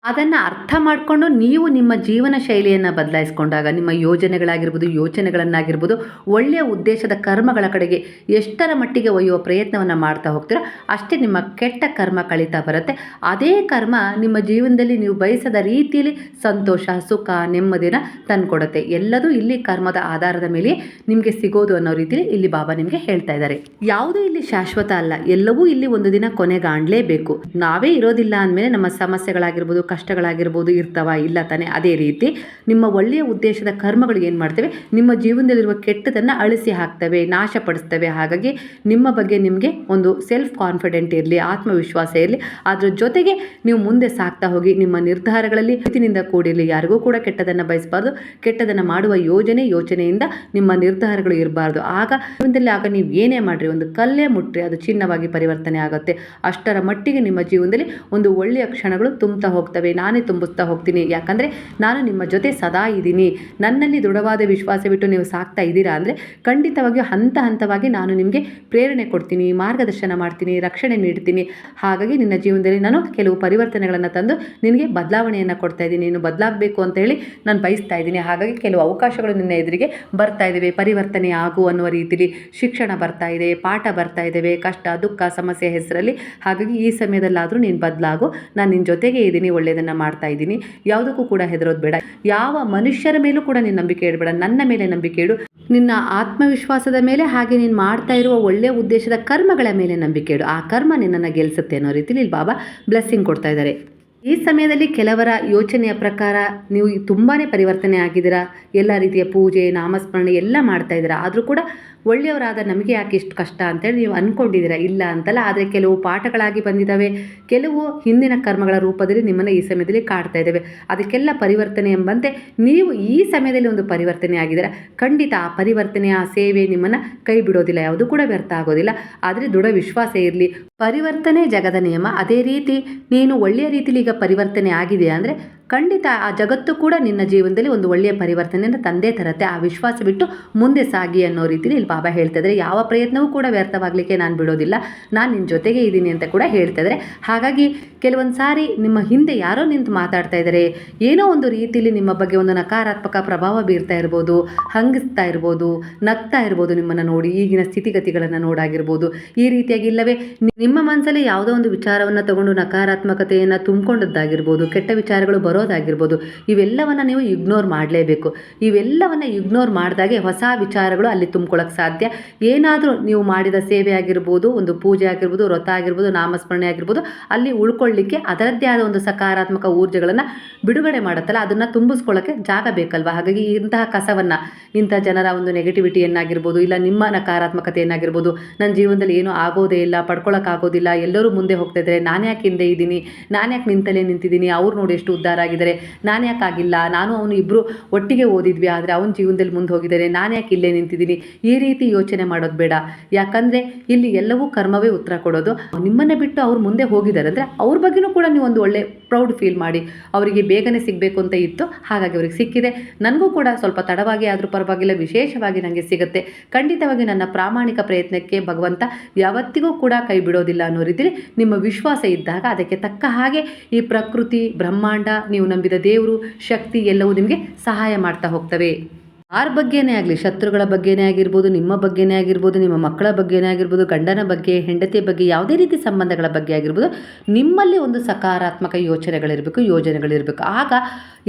ಅದನ್ನು ಅರ್ಥ ಮಾಡಿಕೊಂಡು ನೀವು ನಿಮ್ಮ ಜೀವನ ಶೈಲಿಯನ್ನು ಬದಲಾಯಿಸ್ಕೊಂಡಾಗ, ನಿಮ್ಮ ಯೋಜನೆಗಳಾಗಿರ್ಬೋದು, ಯೋಚನೆಗಳನ್ನಾಗಿರ್ಬೋದು, ಒಳ್ಳೆಯ ಉದ್ದೇಶದ ಕರ್ಮಗಳ ಕಡೆಗೆ ಎಷ್ಟರ ಮಟ್ಟಿಗೆ ಒಯ್ಯುವ ಪ್ರಯತ್ನವನ್ನು ಮಾಡ್ತಾ ಹೋಗ್ತೀರೋ ಅಷ್ಟೇ ನಿಮ್ಮ ಕೆಟ್ಟ ಕರ್ಮ ಕಳೀತಾ ಬರುತ್ತೆ. ಅದೇ ಕರ್ಮ ನಿಮ್ಮ ಜೀವನದಲ್ಲಿ ನೀವು ಬಯಸದ ರೀತಿಯಲ್ಲಿ ಸಂತೋಷ, ಸುಖ ನೆಮ್ಮದಿನ ತಂದುಕೊಡುತ್ತೆ. ಎಲ್ಲದೂ ಇಲ್ಲಿ ಕರ್ಮದ ಆಧಾರದ ಮೇಲೆ ನಿಮಗೆ ಸಿಗೋದು ಅನ್ನೋ ರೀತಿಯಲ್ಲಿ ಇಲ್ಲಿ ಬಾಬಾ ನಿಮಗೆ ಹೇಳ್ತಾ ಇದ್ದಾರೆ. ಯಾವುದೂ ಇಲ್ಲಿ ಶಾಶ್ವತ ಅಲ್ಲ. ಎಲ್ಲವೂ ಇಲ್ಲಿ ಒಂದು ದಿನ ಕೊನೆಗಾಣಲೇಬೇಕು. ನಾವೇ ಇರೋದಿಲ್ಲ ಅಂದಮೇಲೆ ನಮ್ಮ ಸಮಸ್ಯೆಗಳಾಗಿರ್ಬೋದು ಕಷ್ಟಗಳಾಗಿರ್ಬೋದು, ಇರ್ತಾವ, ಇಲ್ಲ ತಾನೆ, ಅದೇ ರೀತಿ ನಿಮ್ಮ ಒಳ್ಳೆಯ ಉದ್ದೇಶದ ಕರ್ಮಗಳು ಏನು ಮಾಡ್ತವೆ? ನಿಮ್ಮ ಜೀವನದಲ್ಲಿರುವ ಕೆಟ್ಟದನ್ನು ಅಳಿಸಿ ಹಾಕ್ತವೆ, ನಾಶಪಡಿಸ್ತವೆ. ಹಾಗಾಗಿ ನಿಮ್ಮ ಬಗ್ಗೆ ನಿಮಗೆ ಒಂದು ಸೆಲ್ಫ್ ಕಾನ್ಫಿಡೆಂಟ್ ಇರಲಿ, ಆತ್ಮವಿಶ್ವಾಸ ಇರಲಿ. ಅದರ ಜೊತೆಗೆ ನೀವು ಮುಂದೆ ಸಾಕ್ತಾ ಹೋಗಿ, ನಿಮ್ಮ ನಿರ್ಧಾರಗಳಲ್ಲಿ ಪ್ರೀತಿನಿಂದ ಕೂಡಿರಲಿ. ಯಾರಿಗೂ ಕೂಡ ಕೆಟ್ಟದನ್ನು ಬಯಸಬಾರ್ದು. ಕೆಟ್ಟದನ್ನು ಮಾಡುವ ಯೋಜನೆ, ಯೋಚನೆಯಿಂದ ನಿಮ್ಮ ನಿರ್ಧಾರಗಳು ಇರಬಾರ್ದು. ಆಗ ಜೀವನದಲ್ಲಿ ಆಗ ನೀವು ಏನೇ ಮಾಡಿರಿ, ಒಂದು ಕಲ್ಲೇ ಮುಟ್ಟ್ರಿ ಅದು ಚಿನ್ನವಾಗಿ ಪರಿವರ್ತನೆ ಆಗುತ್ತೆ. ಅಷ್ಟರ ಮಟ್ಟಿಗೆ ನಿಮ್ಮ ಜೀವನದಲ್ಲಿ ಒಂದು ಒಳ್ಳೆಯ ಕ್ಷಣಗಳು ತುಂಬ್ತಾ ಹೋಗ್ತವೆ. ನಾನೇ ತುಂಬಿಸ್ತಾ ಹೋಗ್ತೀನಿ. ಯಾಕಂದರೆ ನಾನು ನಿಮ್ಮ ಜೊತೆ ಸದಾ ಇದ್ದೀನಿ. ನನ್ನಲ್ಲಿ ದೃಢವಾದ ವಿಶ್ವಾಸವಿಟ್ಟು ನೀವು ಸಾಕ್ತಾ ಇದ್ದೀರಾ ಅಂದರೆ ಖಂಡಿತವಾಗಿಯೂ ಹಂತ ಹಂತವಾಗಿ ನಾನು ನಿಮಗೆ ಪ್ರೇರಣೆ ಕೊಡ್ತೀನಿ, ಮಾರ್ಗದರ್ಶನ ಮಾಡ್ತೀನಿ, ರಕ್ಷಣೆ ನೀಡ್ತೀನಿ. ಹಾಗಾಗಿ ನಿನ್ನ ಜೀವನದಲ್ಲಿ ನಾನು ಕೆಲವು ಪರಿವರ್ತನೆಗಳನ್ನು ತಂದು ನಿನಗೆ ಬದಲಾವಣೆಯನ್ನು ಕೊಡ್ತಾ ಇದ್ದೀನಿ. ನೀನು ಬದಲಾಗಬೇಕು ಅಂತ ಹೇಳಿ ನಾನು ಬಯಸ್ತಾ ಇದ್ದೀನಿ. ಹಾಗಾಗಿ ಕೆಲವು ಅವಕಾಶಗಳು ನಿನ್ನ ಎದುರಿಗೆ ಬರ್ತಾ ಇದ್ದಾವೆ ಪರಿವರ್ತನೆ ಆಗು ಅನ್ನುವ ರೀತಿಯಲ್ಲಿ ಶಿಕ್ಷಣ ಬರ್ತಾ ಇದೆ, ಪಾಠ ಬರ್ತಾ ಇದ್ದಾವೆ ಕಷ್ಟ, ದುಃಖ, ಸಮಸ್ಯೆ ಹೆಸರಲ್ಲಿ. ಹಾಗಾಗಿ ಈ ಸಮಯದಲ್ಲಾದರೂ ನೀನು ಬದಲಾಗು. ನಾನು ನಿನ್ನ ಜೊತೆಗೆ ಇದ್ದೀನಿ. ಒಳ್ಳೆಯದನ್ನು ಮಾಡ್ತಾ ಇದ್ದೀನಿ. ಯಾವುದಕ್ಕೂ ಕೂಡ ಹೆದರೋದು ಬೇಡ. ಯಾವ ಮನುಷ್ಯರ ಮೇಲೂ ಕೂಡ ನೀನು ನಂಬಿಕೆ ಇಡಬೇಡ. ನನ್ನ ಮೇಲೆ ನಂಬಿಕೆ ಇಡು. ನಿನ್ನ ಆತ್ಮವಿಶ್ವಾಸದ ಮೇಲೆ ಹಾಗೆ ನೀನು ಮಾಡ್ತಾ ಇರುವ ಒಳ್ಳೆಯ ಉದ್ದೇಶದ ಕರ್ಮಗಳ ಮೇಲೆ ನಂಬಿಕೆ ಇಡು. ಆ ಕರ್ಮ ನಿನ್ನನ್ನು ಗೆಲ್ಲಿಸುತ್ತೆ ಅನ್ನೋ ರೀತಿಲಿ ಇಲ್ಲಿ ಬಾಬಾ ಬ್ಲೆಸ್ಸಿಂಗ್ ಕೊಡ್ತಾ ಇದ್ದಾರೆ. ಈ ಸಮಯದಲ್ಲಿ ಕೆಲವರ ಯೋಚನೆಯ ಪ್ರಕಾರ ನೀವು ತುಂಬಾ ಪರಿವರ್ತನೆ ಆಗಿದ್ದೀರಾ? ಎಲ್ಲ ರೀತಿಯ ಪೂಜೆ, ನಾಮಸ್ಮರಣೆ ಎಲ್ಲ ಮಾಡ್ತಾ ಇದ್ದೀರಾ? ಆದರೂ ಕೂಡ ಒಳ್ಳೆಯವರಾದ ನಮಗೆ ಯಾಕೆ ಇಷ್ಟು ಕಷ್ಟ ಅಂತೇಳಿ ನೀವು ಅಂದ್ಕೊಂಡಿದ್ದೀರಾ ಇಲ್ಲ ಅಂತಲ್ಲ, ಆದರೆ ಕೆಲವು ಪಾಠಗಳಾಗಿ ಬಂದಿದ್ದಾವೆ. ಕೆಲವು ಹಿಂದಿನ ಕರ್ಮಗಳ ರೂಪದಲ್ಲಿ ನಿಮ್ಮನ್ನು ಈ ಸಮಯದಲ್ಲಿ ಕಾಡ್ತಾ ಇದ್ದಾವೆ. ಅದಕ್ಕೆಲ್ಲ ಪರಿವರ್ತನೆ ಎಂಬಂತೆ ನೀವು ಈ ಸಮಯದಲ್ಲಿ ಒಂದು ಪರಿವರ್ತನೆ ಆಗಿದ್ದೀರಾ? ಖಂಡಿತ ಆ ಪರಿವರ್ತನೆ, ಆ ಸೇವೆ ನಿಮ್ಮನ್ನು ಕೈ ಬಿಡೋದಿಲ್ಲ. ಯಾವುದು ಕೂಡ ವ್ಯರ್ಥ ಆಗೋದಿಲ್ಲ. ಆದರೆ ದೃಢ ವಿಶ್ವಾಸ ಇರಲಿ. ಪರಿವರ್ತನೆ ಜಗದ ನಿಯಮ. ಅದೇ ರೀತಿ, ನೀನು ಒಳ್ಳೆಯ ರೀತಿಲಿ ಈಗ ಪರಿವರ್ತನೆ ಆಗಿದೆ ಅಂದರೆ ಖಂಡಿತ ಆ ಜಗತ್ತು ಕೂಡ ನಿನ್ನ ಜೀವನದಲ್ಲಿ ಒಂದು ಒಳ್ಳೆಯ ಪರಿವರ್ತನೆಯನ್ನು ತಂದೆ ತರತ್ತೆ. ಆ ವಿಶ್ವಾಸ ಬಿಟ್ಟು ಮುಂದೆ ಸಾಗಿ ಅನ್ನೋ ರೀತಿಲಿ ಇಲ್ಲಿ ಬಾಬಾ ಹೇಳ್ತಾ ಇದ್ದಾರೆ. ಯಾವ ಪ್ರಯತ್ನವೂ ಕೂಡ ವ್ಯರ್ಥವಾಗಲಿಕ್ಕೆ ನಾನು ಬಿಡೋದಿಲ್ಲ. ನಾನು ನಿನ್ನ ಜೊತೆಗೆ ಇದ್ದೀನಿ ಅಂತ ಕೂಡ ಹೇಳ್ತಾ ಹಾಗಾಗಿ ಕೆಲವೊಂದು ಸಾರಿ ನಿಮ್ಮ ಹಿಂದೆ ಯಾರೋ ನಿಂತು ಮಾತಾಡ್ತಾ ಇದ್ದಾರೆ. ಏನೋ ಒಂದು ರೀತಿಯಲ್ಲಿ ನಿಮ್ಮ ಬಗ್ಗೆ ಒಂದು ನಕಾರಾತ್ಮಕ ಪ್ರಭಾವ ಬೀರ್ತಾ ಇರ್ಬೋದು, ಹಂಗಿಸ್ತಾ ಇರ್ಬೋದು, ನಗ್ತಾ ಇರ್ಬೋದು ನಿಮ್ಮನ್ನು ನೋಡಿ, ಈಗಿನ ಸ್ಥಿತಿಗತಿಗಳನ್ನು ನೋಡಾಗಿರ್ಬೋದು. ಈ ರೀತಿಯಾಗಿ ಇಲ್ಲವೇ, ನಿಮ್ಮ ಮನಸ್ಸಲ್ಲಿ ಯಾವುದೋ ಒಂದು ವಿಚಾರವನ್ನು ತಗೊಂಡು ನಕಾರಾತ್ಮಕತೆಯನ್ನು ತುಂಬಿಕೊಂಡದ್ದಾಗಿರ್ಬೋದು. ಕೆಟ್ಟ ವಿಚಾರಗಳು ಬರೋದಾಗಿರ್ಬೋದು. ಇವೆಲ್ಲವನ್ನು ನೀವು ಇಗ್ನೋರ್ ಮಾಡಲೇಬೇಕು. ಇವೆಲ್ಲವನ್ನು ಇಗ್ನೋರ್ ಮಾಡಿದಾಗೆ ಹೊಸ ವಿಚಾರಗಳು ಅಲ್ಲಿ ತುಂಬ್ಕೊಳ್ಳೋಕೆ ಸಾಧ್ಯ. ಏನಾದರೂ ನೀವು ಮಾಡಿದ ಸೇವೆ ಆಗಿರ್ಬೋದು, ಒಂದು ಪೂಜೆ ಆಗಿರ್ಬೋದು, ವ್ರತ ಆಗಿರ್ಬೋದು, ನಾಮಸ್ಮರಣೆ ಆಗಿರ್ಬೋದು, ಅಲ್ಲಿ ಉಳ್ಕೊಳ್ಳಿಕ್ಕೆ ಅದರದ್ದೇ ಆದ ಒಂದು ಸಕಾರಾತ್ಮಕ ಊರ್ಜೆಗಳನ್ನು ಬಿಡುಗಡೆ ಮಾಡುತ್ತಲ್ಲ, ಅದನ್ನು ತುಂಬಿಸ್ಕೊಳ್ಳೋಕ್ಕೆ ಜಾಗ ಬೇಕಲ್ವಾ? ಹಾಗಾಗಿ ಇಂತಹ ಕಸವನ್ನು, ಇಂಥ ಜನರ ಒಂದು ನೆಗೆಟಿವಿಟಿಯನ್ನಾಗಿರ್ಬೋದು ಇಲ್ಲ ನಿಮ್ಮ ನಕಾರಾತ್ಮಕತೆಯನ್ನಾಗಿರ್ಬೋದು ನನ್ನ ಜೀವನದಲ್ಲಿ ಏನೂ ಆಗೋದೇ ಇಲ್ಲ ಪಡ್ಕೊಳ್ಳೋಕ್ಕಾಗೋದಿಲ್ಲ ಎಲ್ಲರೂ ಮುಂದೆ ಹೋಗ್ತಾ ಇದ್ದಾರೆ ನಾನು ಯಾಕೆ ಹಿಂದೆ ಇದ್ದೀನಿ ನಾನು ಯಾಕೆ ನಿಂತಲೇ ನಿಂತಿದ್ದೀನಿ, ಅವ್ರು ನೋಡಿ ಎಷ್ಟು ಉದ್ಧಾರ ಆಗಿದ್ದಾರೆ. ನಾನು ಯಾಕೆ ಆಗಿಲ್ಲ? ನಾನು ಅವನು ಇಬ್ಬರು ಒಟ್ಟಿಗೆ ಓದಿದ್ವಿ, ಆದರೆ ಅವನ ಜೀವನದಲ್ಲಿ ಮುಂದೆ ಹೋಗಿದ್ದಾರೆ. ನಾನು ಯಾಕೆ ಇಲ್ಲೇ ನಿಂತಿದ್ದೀನಿ? ಈ ರೀತಿ ಯೋಚನೆ ಮಾಡೋದು ಬೇಡ. ಯಾಕಂದರೆ ಇಲ್ಲಿ ಎಲ್ಲವೂ ಕರ್ಮವೇ ಉತ್ತರ ಕೊಡೋದು. ನಿಮ್ಮನ್ನು ಬಿಟ್ಟು ಅವ್ರು ಮುಂದೆ ಹೋಗಿದ್ದಾರೆ ಅಂದರೆ ಅವ್ರ ಬಗ್ಗೆನೂ ಕೂಡ ನೀವು ಒಂದು ಒಳ್ಳೆ ಪ್ರೌಡ್ ಫೀಲ್ ಮಾಡಿ. ಅವರಿಗೆ ಬೇಗನೆ ಸಿಗಬೇಕು ಅಂತ ಇತ್ತು. ಹಾಗಾಗಿ ಅವ್ರಿಗೆ ಸಿಕ್ಕಿದೆ. ನನಗೂ ಕೂಡ ಸ್ವಲ್ಪ ತಡವಾಗಿ ಆದರೂ ಪರವಾಗಿಲ್ಲ. ವಿಶೇಷವಾಗಿ ನನಗೆ ಸಿಗುತ್ತೆ. ಖಂಡಿತವಾಗಿ ನನ್ನ ಪ್ರಾಮಾಣಿಕ ಪ್ರಯತ್ನಕ್ಕೆ ಭಗವಂತ ಯಾವತ್ತಿಗೂ ಕೂಡ ಕೈ ಬಿಡೋದಿಲ್ಲ ಅನ್ನೋ ರೀತಿಯಲ್ಲಿ ನಿಮ್ಮ ವಿಶ್ವಾಸ ಇದ್ದಾಗ ಅದಕ್ಕೆ ತಕ್ಕ ಹಾಗೆ ಈ ಪ್ರಕೃತಿ, ಬ್ರಹ್ಮಾಂಡ ನೀವು ನಂಬಿದ ದೇವರು ಶಕ್ತಿ ಎಲ್ಲವೂ ನಿಮಗೆ ಸಹಾಯ ಮಾಡ್ತಾ ಹೋಗ್ತವೆ. ಯಾರ ಬಗ್ಗೆನೇ ಆಗಲಿ, ಶತ್ರುಗಳ ಬಗ್ಗೆನೇ ಆಗಿರ್ಬೋದು, ನಿಮ್ಮ ಬಗ್ಗೆನೇ ಆಗಿರ್ಬೋದು, ನಿಮ್ಮ ಮಕ್ಕಳ ಬಗ್ಗೆನೇ ಆಗಿರ್ಬೋದು, ಗಂಡನ ಬಗ್ಗೆ, ಹೆಂಡತಿಯ ಬಗ್ಗೆ, ಯಾವುದೇ ರೀತಿ ಸಂಬಂಧಗಳ ಬಗ್ಗೆ ಆಗಿರ್ಬೋದು, ನಿಮ್ಮಲ್ಲಿ ಒಂದು ಸಕಾರಾತ್ಮಕ ಯೋಚನೆಗಳಿರಬೇಕು, ಯೋಜನೆಗಳಿರಬೇಕು. ಆಗ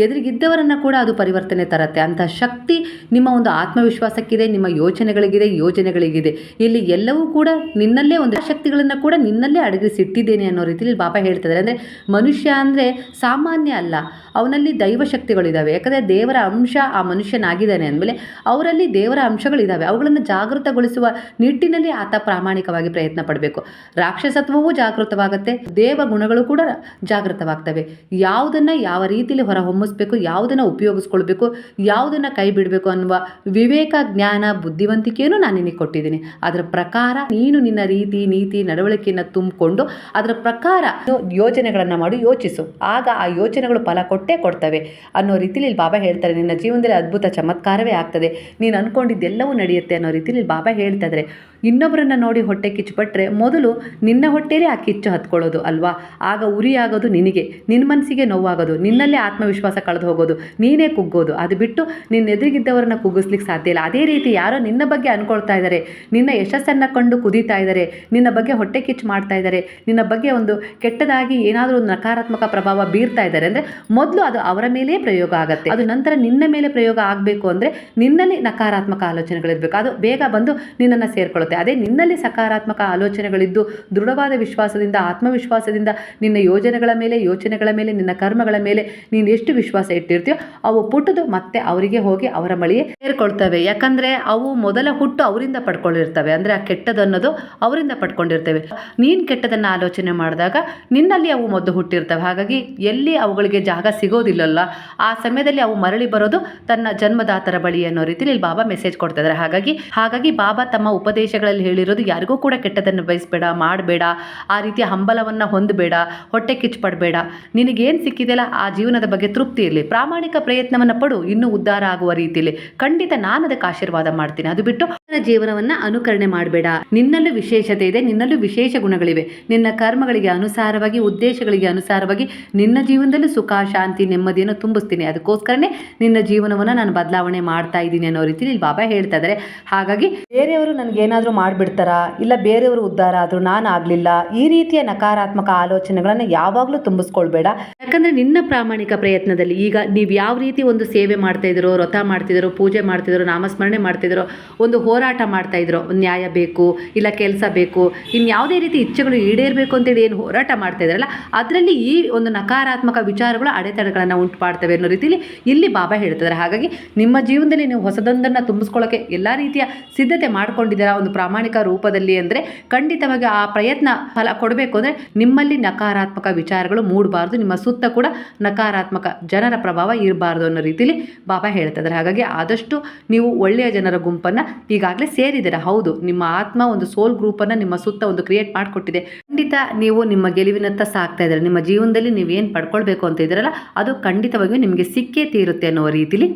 ಎದುರಿಗಿದ್ದವರನ್ನು ಕೂಡ ಅದು ಪರಿವರ್ತನೆ ತರತ್ತೆ. ಅಂಥ ಶಕ್ತಿ ನಿಮ್ಮ ಒಂದು ಆತ್ಮವಿಶ್ವಾಸಕ್ಕಿದೆ, ನಿಮ್ಮ ಯೋಚನೆಗಳಿಗಿದೆ, ಯೋಜನೆಗಳಿಗಿದೆ. ಇಲ್ಲಿ ಎಲ್ಲವೂ ಕೂಡ ನಿನ್ನಲ್ಲೇ ಒಂದು ಶಕ್ತಿಗಳನ್ನು ಕೂಡ ನಿನ್ನಲ್ಲೇ ಅಡಗಿಸಿಟ್ಟಿದ್ದೇನೆ ಅನ್ನೋ ರೀತಿಯಲ್ಲಿ ಬಾಬಾ ಹೇಳ್ತಿದ್ದಾರೆ. ಅಂದರೆ ಮನುಷ್ಯ ಅಂದರೆ ಸಾಮಾನ್ಯ ಅಲ್ಲ, ಅವನಲ್ಲಿ ದೈವ ಶಕ್ತಿಗಳಿದ್ದಾವೆ ಯಾಕಂದರೆ ದೇವರ ಅಂಶ ಆ ಮನುಷ್ಯನಾಗಿದ್ದಾನೆ. ಅಂದಮೇಲೆ ಅವರಲ್ಲಿ ದೇವರ ಅಂಶಗಳಿದ್ದಾವೆ ಅವುಗಳನ್ನು ಜಾಗೃತಗೊಳಿಸುವ ನಿಟ್ಟಿನಲ್ಲಿ ಆತ ಪ್ರಾಮಾಣಿಕವಾಗಿ ಪ್ರಯತ್ನ ಪಡಬೇಕು. ರಾಕ್ಷಸತ್ವವೂ ಜಾಗೃತವಾಗುತ್ತೆ. ದೇವ ಗುಣಗಳು ಕೂಡ ಜಾಗೃತವಾಗ್ತವೆ. ಯಾವುದನ್ನು ಯಾವ ರೀತಿಯಲ್ಲಿ ಹೊರ ಹೊಮ್ಮಿಸ್ಬೇಕು ಯಾವುದನ್ನು ಉಪಯೋಗಿಸ್ಕೊಳ್ಬೇಕು, ಯಾವುದನ್ನು ಕೈ ಬಿಡಬೇಕು ಅನ್ನುವ ವಿವೇಕ, ಜ್ಞಾನ, ಬುದ್ಧಿವಂತಿಕೆಯನ್ನು ನಾನು ನಿನಗೆ ಕೊಟ್ಟಿದ್ದೀನಿ. ಅದರ ಪ್ರಕಾರ ನೀನು ನಿನ್ನ ರೀತಿ, ನೀತಿ, ನಡವಳಿಕೆಯನ್ನು ತುಂಬಿಕೊಂಡು ಅದರ ಪ್ರಕಾರ ಯೋಜನೆಗಳನ್ನು ಮಾಡಿ, ಯೋಚಿಸು. ಆಗ ಆ ಯೋಚನೆಗಳು ಫಲ ಕೊಟ್ಟೇ ಕೊಡ್ತವೆ ಅನ್ನೋ ರೀತಿಲಿ ಇಲ್ಲಿ ಬಾಬಾ ಹೇಳ್ತಾರೆ. ನಿನ್ನ ಜೀವನದಲ್ಲಿ ಅದ್ಭುತ ಚಮತ್ಕಾರವೇ ಆಗ್ತದೆ. ನೀನು ಅಂದ್ಕೊಂಡಿದ್ದೆಲ್ಲವೂ ನಡೆಯುತ್ತೆ ಅನ್ನೋ ರೀತಿಯಲ್ಲಿ ಬಾಬಾ ಹೇಳ್ತಾ ಇದ್ದಾರೆ ಇನ್ನೊಬ್ಬರನ್ನ ನೋಡಿ ಹೊಟ್ಟೆ ಕಿಚ್ಚುಪಟ್ಟರೆ ಮೊದಲು ನಿನ್ನ ಹೊಟ್ಟೆಲೇ ಆ ಕಿಚ್ಚು ಹತ್ಕೊಳ್ಳೋದು ಅಲ್ವಾ? ಆಗ ಉರಿಯಾಗೋದು ನಿನಗೆ. ನಿನ್ನ ಮನಸ್ಸಿಗೆ ನೋವಾಗೋದು. ನಿನ್ನಲ್ಲೇ ಆತ್ಮವಿಶ್ವಾಸ ಕಳೆದು ಹೋಗೋದು. ನೀನೇ ಕುಗ್ಗೋದು. ಅದು ಬಿಟ್ಟು ನಿನ್ನ ಎದುರಿಗಿದ್ದವರನ್ನ ಕುಗ್ಗಿಸ್ಲಿಕ್ಕೆ ಸಾಧ್ಯ ಇಲ್ಲ. ಅದೇ ರೀತಿ ಯಾರೋ ನಿನ್ನ ಬಗ್ಗೆ ಅನ್ಕೊಳ್ತಾ ಇದ್ದಾರೆ ನಿನ್ನ ಯಶಸ್ಸನ್ನು ಕಂಡು ಕುದೀತಾ ಇದ್ದಾರೆ ನಿನ್ನ ಬಗ್ಗೆ ಹೊಟ್ಟೆ ಕಿಚ್ಚು ಮಾಡ್ತಾ ಇದ್ದಾರೆ ನಿನ್ನ ಬಗ್ಗೆ ಒಂದು ಕೆಟ್ಟದಾಗಿ ಏನಾದರೂ ಒಂದು ನಕಾರಾತ್ಮಕ ಪ್ರಭಾವ ಬೀರ್ತಾ ಇದ್ದಾರೆ ಅಂದರೆ ಮೊದಲು ಅದು ಅವರ ಮೇಲೆ ಪ್ರಯೋಗ ಆಗುತ್ತೆ. ಅದು ನಂತರ ನಿನ್ನ ಮೇಲೆ ಪ್ರಯೋಗ ಆಗಬೇಕು ಅಂದರೆ ನಿನ್ನಲ್ಲಿ ನಕಾರಾತ್ಮಕ ಆಲೋಚನೆಗಳಿರಬೇಕು. ಅದು ಬೇಗ ಬಂದು ನಿನ್ನನ್ನು ಸೇರ್ಕೊಳ್ಳುತ್ತೆ ಅದೇ ನಿನ್ನಲ್ಲಿ ಸಕಾರಾತ್ಮಕ ಆಲೋಚನೆಗಳಿದ್ದು, ದೃಢವಾದ ವಿಶ್ವಾಸದಿಂದ, ಆತ್ಮವಿಶ್ವಾಸದಿಂದ ನಿನ್ನ ಯೋಜನೆಗಳ ಮೇಲೆ, ಯೋಚನೆಗಳ ಮೇಲೆ, ನಿನ್ನ ಕರ್ಮಗಳ ಮೇಲೆ ನೀನು ಎಷ್ಟು ವಿಶ್ವಾಸ ಇಟ್ಟಿರ್ತೀಯೋ, ಅವು ಪುಟ್ಟದು ಮತ್ತೆ ಅವರಿಗೆ ಹೋಗಿ ಅವರ ಮಳಿಯೇ ಸೇರ್ಕೊಳ್ತವೆ. ಯಾಕಂದರೆ ಅವು ಮೊದಲ ಹುಟ್ಟು ಅವರಿಂದ ಪಡ್ಕೊಂಡಿರ್ತವೆ. ಅಂದರೆ ಆ ಕೆಟ್ಟದನ್ನೋದು ಅವರಿಂದ ಪಡ್ಕೊಂಡಿರ್ತವೆ. ನೀನು ಕೆಟ್ಟದನ್ನು ಆಲೋಚನೆ ಮಾಡಿದಾಗ ನಿನ್ನಲ್ಲಿ ಅವು ಮೊದಲು ಹುಟ್ಟಿರ್ತವೆ. ಹಾಗಾಗಿ ಎಲ್ಲಿ ಅವುಗಳಿಗೆ ಜಾಗ ಸಿಗೋದಿಲ್ಲಲ್ಲ, ಆ ಸಮಯದಲ್ಲಿ ಅವು ಮರಳಿ ಬರೋದು ತನ್ನ ಜನ್ಮದಾತರ ಬಳಿ ಅನ್ನೋ ರೀತಿಯಲ್ಲಿ ಬಾಬಾ ಮೆಸೇಜ್ ಕೊಡ್ತಾ ಇದ್ದಾರೆ. ಹಾಗಾಗಿ ಹಾಗಾಗಿ ಬಾಬಾ ತಮ್ಮ ಉಪದೇಶಗಳಲ್ಲಿ ಹೇಳಿರೋದು ಯಾರಿಗೂ ಕೂಡ ಕೆಟ್ಟದನ್ನು ಬಯಸಬೇಡ, ಮಾಡಬೇಡ, ಆ ರೀತಿಯ ಹಂಬಲವನ್ನು ಹೊಂದಬೇಡ, ಹೊಟ್ಟೆ ಕಿಚ್ಚುಪಡಬೇಡ ನಿನಗೇನು ಸಿಕ್ಕಿದೆಯಲ್ಲ ಆ ಜೀವನದ ಬಗ್ಗೆ ತೃಪ್ತಿ ಇರಲಿ. ಪ್ರಾಮಾಣಿಕ ಪ್ರಯತ್ನವನ್ನು ಪಡು, ಇನ್ನೂ ಉದ್ಧಾರ ಆಗುವ ರೀತಿಯಲ್ಲಿ ಖಂಡಿತ ನಾನು ಅದಕ್ಕೆ ಆಶೀರ್ವಾದ ಮಾಡ್ತೀನಿ. ಅದು ಬಿಟ್ಟು ನನ್ನ ಜೀವನವನ್ನು ಅನುಕರಣೆ ಮಾಡಬೇಡ. ನಿನ್ನಲ್ಲೂ ವಿಶೇಷತೆ ಇದೆ, ನಿನ್ನಲ್ಲೂ ವಿಶೇಷ ಗುಣಗಳಿವೆ. ನಿನ್ನ ಕರ್ಮಗಳಿಗೆ ಅನುಸಾರವಾಗಿ, ಉದ್ದೇಶಗಳಿಗೆ ಅನುಸಾರವಾಗಿ ನಿನ್ನ ಜೀವನದಲ್ಲೂ ಸುಖ, ಶಾಂತಿ, ನೆಮ್ಮದಿಯನ್ನು ತುಂಬಿಸ್ತೀನಿ. ಅದಕ್ಕೋಸ್ಕರನೇ ನಿನ್ನ ಜೀವನವನ್ನು ನಾನು ಬದಲಾವಣೆ ಮಾಡ್ತಾ ಇದ್ದೀನಿ ಅನ್ನೋ ರೀತಿಯಲ್ಲಿ ಬಾಬಾ ಹೇಳ್ತಾ ಇದ್ದಾರೆ. ಹಾಗಾಗಿ ಬೇರೆಯವರು ನನಗೇನಾದರೂ ಮಾಡಿಬಿಡ್ತಾರಾ? ಇಲ್ಲ ಬೇರೆಯವರು ಉದ್ಧಾರ ಆದರೂ ನಾನು ಆಗಲಿಲ್ಲ. ಈ ರೀತಿಯ ನಕಾರಾತ್ಮಕ ಆಲೋಚನೆಗಳನ್ನು ಯಾವಾಗಲೂ ತುಂಬಿಸ್ಕೊಳ್ಬೇಡ. ಯಾಕಂದರೆ ನಿನ್ನ ಪ್ರಾಮಾಣಿಕ ಪ್ರಯತ್ನದಲ್ಲಿ ಈಗ ನೀವು ಯಾವ ರೀತಿ ಒಂದು ಸೇವೆ ಮಾಡ್ತಾ ಇದ್ದೀರೋ, ವ್ರತ ಮಾಡ್ತಿದ್ದೀರೋ ಪೂಜೆ ಮಾಡ್ತಿದ್ದೀರೋ ನಾಮಸ್ಮರಣೆ ಮಾಡ್ತಿದ್ದೀರೋ ಒಂದು ಹೋರಾಟ ಮಾಡ್ತಾಯಿದ್ರೋ ನ್ಯಾಯ ಬೇಕು, ಇಲ್ಲ ಕೆಲಸ ಬೇಕು ಇನ್ನು ಯಾವುದೇ ರೀತಿ ಇಚ್ಛೆಗಳು ಈಡೇರಬೇಕು ಅಂತೇಳಿ ಏನು ಹೋರಾಟ ಮಾಡ್ತಾ ಇದ್ದಾರಲ್ಲ, ಅದರಲ್ಲಿ ಈ ಒಂದು ನಕಾರಾತ್ಮಕ ವಿಚಾರಗಳು ಅಡೆತಡೆಗಳನ್ನು ಉಂಟು ಮಾಡ್ತವೆ ಅನ್ನೋ ರೀತಿಯಲ್ಲಿ ಇಲ್ಲಿ ಬಾಬಾ ಹೇಳ್ತಿದ್ದಾರೆ ಹಾಗಾಗಿ ನಿಮ್ಮ ಜೀವನದಲ್ಲಿ ನೀವು ಹೊಸದೊಂದನ್ನು ತುಂಬಿಸ್ಕೊಳ್ಳೋಕ್ಕೆ ಎಲ್ಲ ರೀತಿಯ ಸಿದ್ಧತೆ ಮಾಡ್ಕೊಂಡಿದ್ದೀರಾ? ಒಂದು ಪ್ರಾಮಾಣಿಕ ರೂಪದಲ್ಲಿ ಅಂದರೆ ಖಂಡಿತವಾಗಿ ಆ ಪ್ರಯತ್ನ ಫಲ ಕೊಡಬೇಕು ಅಂದರೆ ನಿಮ್ಮಲ್ಲಿ ನಕಾರಾತ್ಮಕ ವಿಚಾರಗಳು ಮೂಡಬಾರ್ದು, ನಿಮ್ಮ ಸುತ್ತ ಕೂಡ ನಕಾರಾತ್ಮಕ ಜನರ ಪ್ರಭಾವ ಇರಬಾರ್ದು ಅನ್ನೋ ರೀತಿಯಲ್ಲಿ ಬಾಬಾ ಹೇಳ್ತಿದ್ದಾರೆ. ಹಾಗಾಗಿ ಆದಷ್ಟು ನೀವು ಒಳ್ಳೆಯ ಜನರ ಗುಂಪನ್ನು ಈಗಾಗಲೇ ಸೇರಿದ್ದೀರಾ. ಹೌದು, ನಿಮ್ಮ ಆತ್ಮ ಒಂದು ಸೋಲ್ ಗ್ರೂಪನ್ನು ನಿಮ್ಮ ಸುತ್ತ ಒಂದು ಕ್ರಿಯೇಟ್ ಮಾಡಿಕೊಟ್ಟಿದೆ. ಖಂಡಿತ ನೀವು ನಿಮ್ಮ ಗೆಲುವಿನತ್ತ ಸಾಕ್ತಾ ಇದ್ದಾರೆ. ನಿಮ್ಮ ಜೀವನದಲ್ಲಿ ನೀವೇನು ಪಡ್ಕೊಳ್ಬೇಕು ಅಂತ ಇದ್ದೀರಲ್ಲ, ಅದು ಖಂಡಿತವಾಗಿಯೂ ನಿಮಗೆ ಸಿಕ್ಕೇ ತೀರುತ್ತೆ ಅನ್ನೋ ರೀತಿಲಿ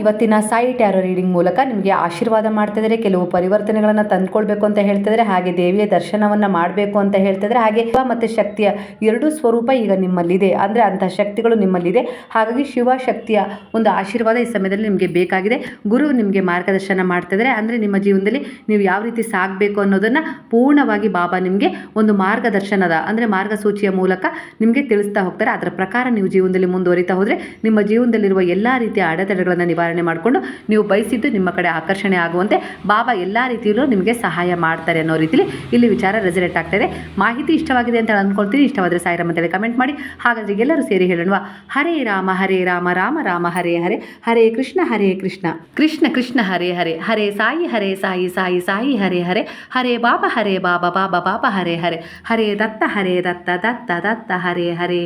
ಇವತ್ತಿನ ಸಾಯಿ ಟ್ಯಾರೋ ರೀಡಿಂಗ್ ಮೂಲಕ ನಿಮಗೆ ಆಶೀರ್ವಾದ ಮಾಡ್ತಿದ್ರೆ ಕೆಲವು ಪರಿವರ್ತನೆಗಳನ್ನು ತಂದ್ಕೊಳ್ಬೇಕು ಅಂತ ಹೇಳ್ತಿದ್ರೆ ಹಾಗೆ ದೇವಿಯ ದರ್ಶನವನ್ನು ಮಾಡಬೇಕು ಅಂತ ಹೇಳ್ತಿದ್ರೆ ಹಾಗೆ ಶಿವ ಮತ್ತು ಶಕ್ತಿಯ ಎರಡೂ ಸ್ವರೂಪ ಈಗ ನಿಮ್ಮಲ್ಲಿದೆ. ಅಂದರೆ ಅಂತಹ ಶಕ್ತಿಗಳು ನಿಮ್ಮಲ್ಲಿದೆ. ಹಾಗಾಗಿ ಶಿವ ಶಕ್ತಿಯ ಒಂದು ಆಶೀರ್ವಾದ ಈ ಸಮಯದಲ್ಲಿ ನಿಮಗೆ ಬೇಕಾಗಿದೆ. ಗುರು ನಿಮಗೆ ಮಾರ್ಗದರ್ಶನ ಮಾಡ್ತಿದ್ರೆ ಅಂದರೆ ನಿಮ್ಮ ಜೀವನದಲ್ಲಿ ನೀವು ಯಾವ ರೀತಿ ಸಾಗಬೇಕು ಅನ್ನೋದನ್ನು ಪೂರ್ಣವಾಗಿ ಬಾಬಾ ನಿಮಗೆ ಒಂದು ಮಾರ್ಗದರ್ಶನದ, ಅಂದರೆ ಮಾರ್ಗಸೂಚಿಯ ಮೂಲಕ ನಿಮಗೆ ತಿಳಿಸ್ತಾ ಹೋಗ್ತಾರೆ. ಅದರ ಪ್ರಕಾರ ನೀವು ಜೀವನದಲ್ಲಿ ಮುಂದುವರಿತಾ ಹೋದರೆ ನಿಮ್ಮ ಜೀವನದಲ್ಲಿರುವ ಎಲ್ಲ ರೀತಿಯ ಅಡೆತಡೆಗಳನ್ನು ನಿವಾರಣೆ ಮಾಡಿಕೊಂಡು ನೀವು ಬಯಸಿದ್ದು ನಿಮ್ಮ ಕಡೆ ಆಕರ್ಷಣೆ ಆಗುವಂತೆ ಬಾಬಾ ಎಲ್ಲ ರೀತಿಯಲ್ಲೂ ನಿಮಗೆ ಸಹಾಯ ಮಾಡ್ತಾರೆ ಅನ್ನೋ ರೀತಿಲಿ ಇಲ್ಲಿ ವಿಚಾರ ರೆಸಲೇಟ್ ಆಗ್ತಾ ಇದೆ. ಮಾಹಿತಿ ಇಷ್ಟವಾಗಿದೆ ಅಂತ ಅಂದ್ಕೊಳ್ತೀನಿ. ಇಷ್ಟವಾದರೆ ಸಾಯಿರಾಮ್ ಅಂತೇಳಿ ಕಮೆಂಟ್ ಮಾಡಿ. ಹಾಗಾದರೆ ಎಲ್ಲರೂ ಸೇರಿ ಹೇಳೋಣ. ಹರೇ ರಾಮ ಹರೇ ರಾಮ ರಾಮ ರಾಮ, ಹರೇ ಹರೇ. ಹರೇ ಕೃಷ್ಣ ಹರೇ ಕೃಷ್ಣ. ಕೃಷ್ಣ ಕೃಷ್ಣ, ಹರೇ ಹರೇ. ಹರೇ ಸಾಯಿ ಹರೇ ಸಾಯಿ ಸಾಯಿ ಸಾಯಿ, ಹರೇ ಹರೇ. ಹರೇ ಬಾಬಾ ಹರೇ ಬಾಬಾ ಬಾಬಾ ಬಾಬಾ, ಹರೇ ಹರೇ. ಹರೇ ದತ್ತ ಹರೇ ದತ್ತ ದತ್ತ ದತ್ತ, ಹರೇ ಹರೇ.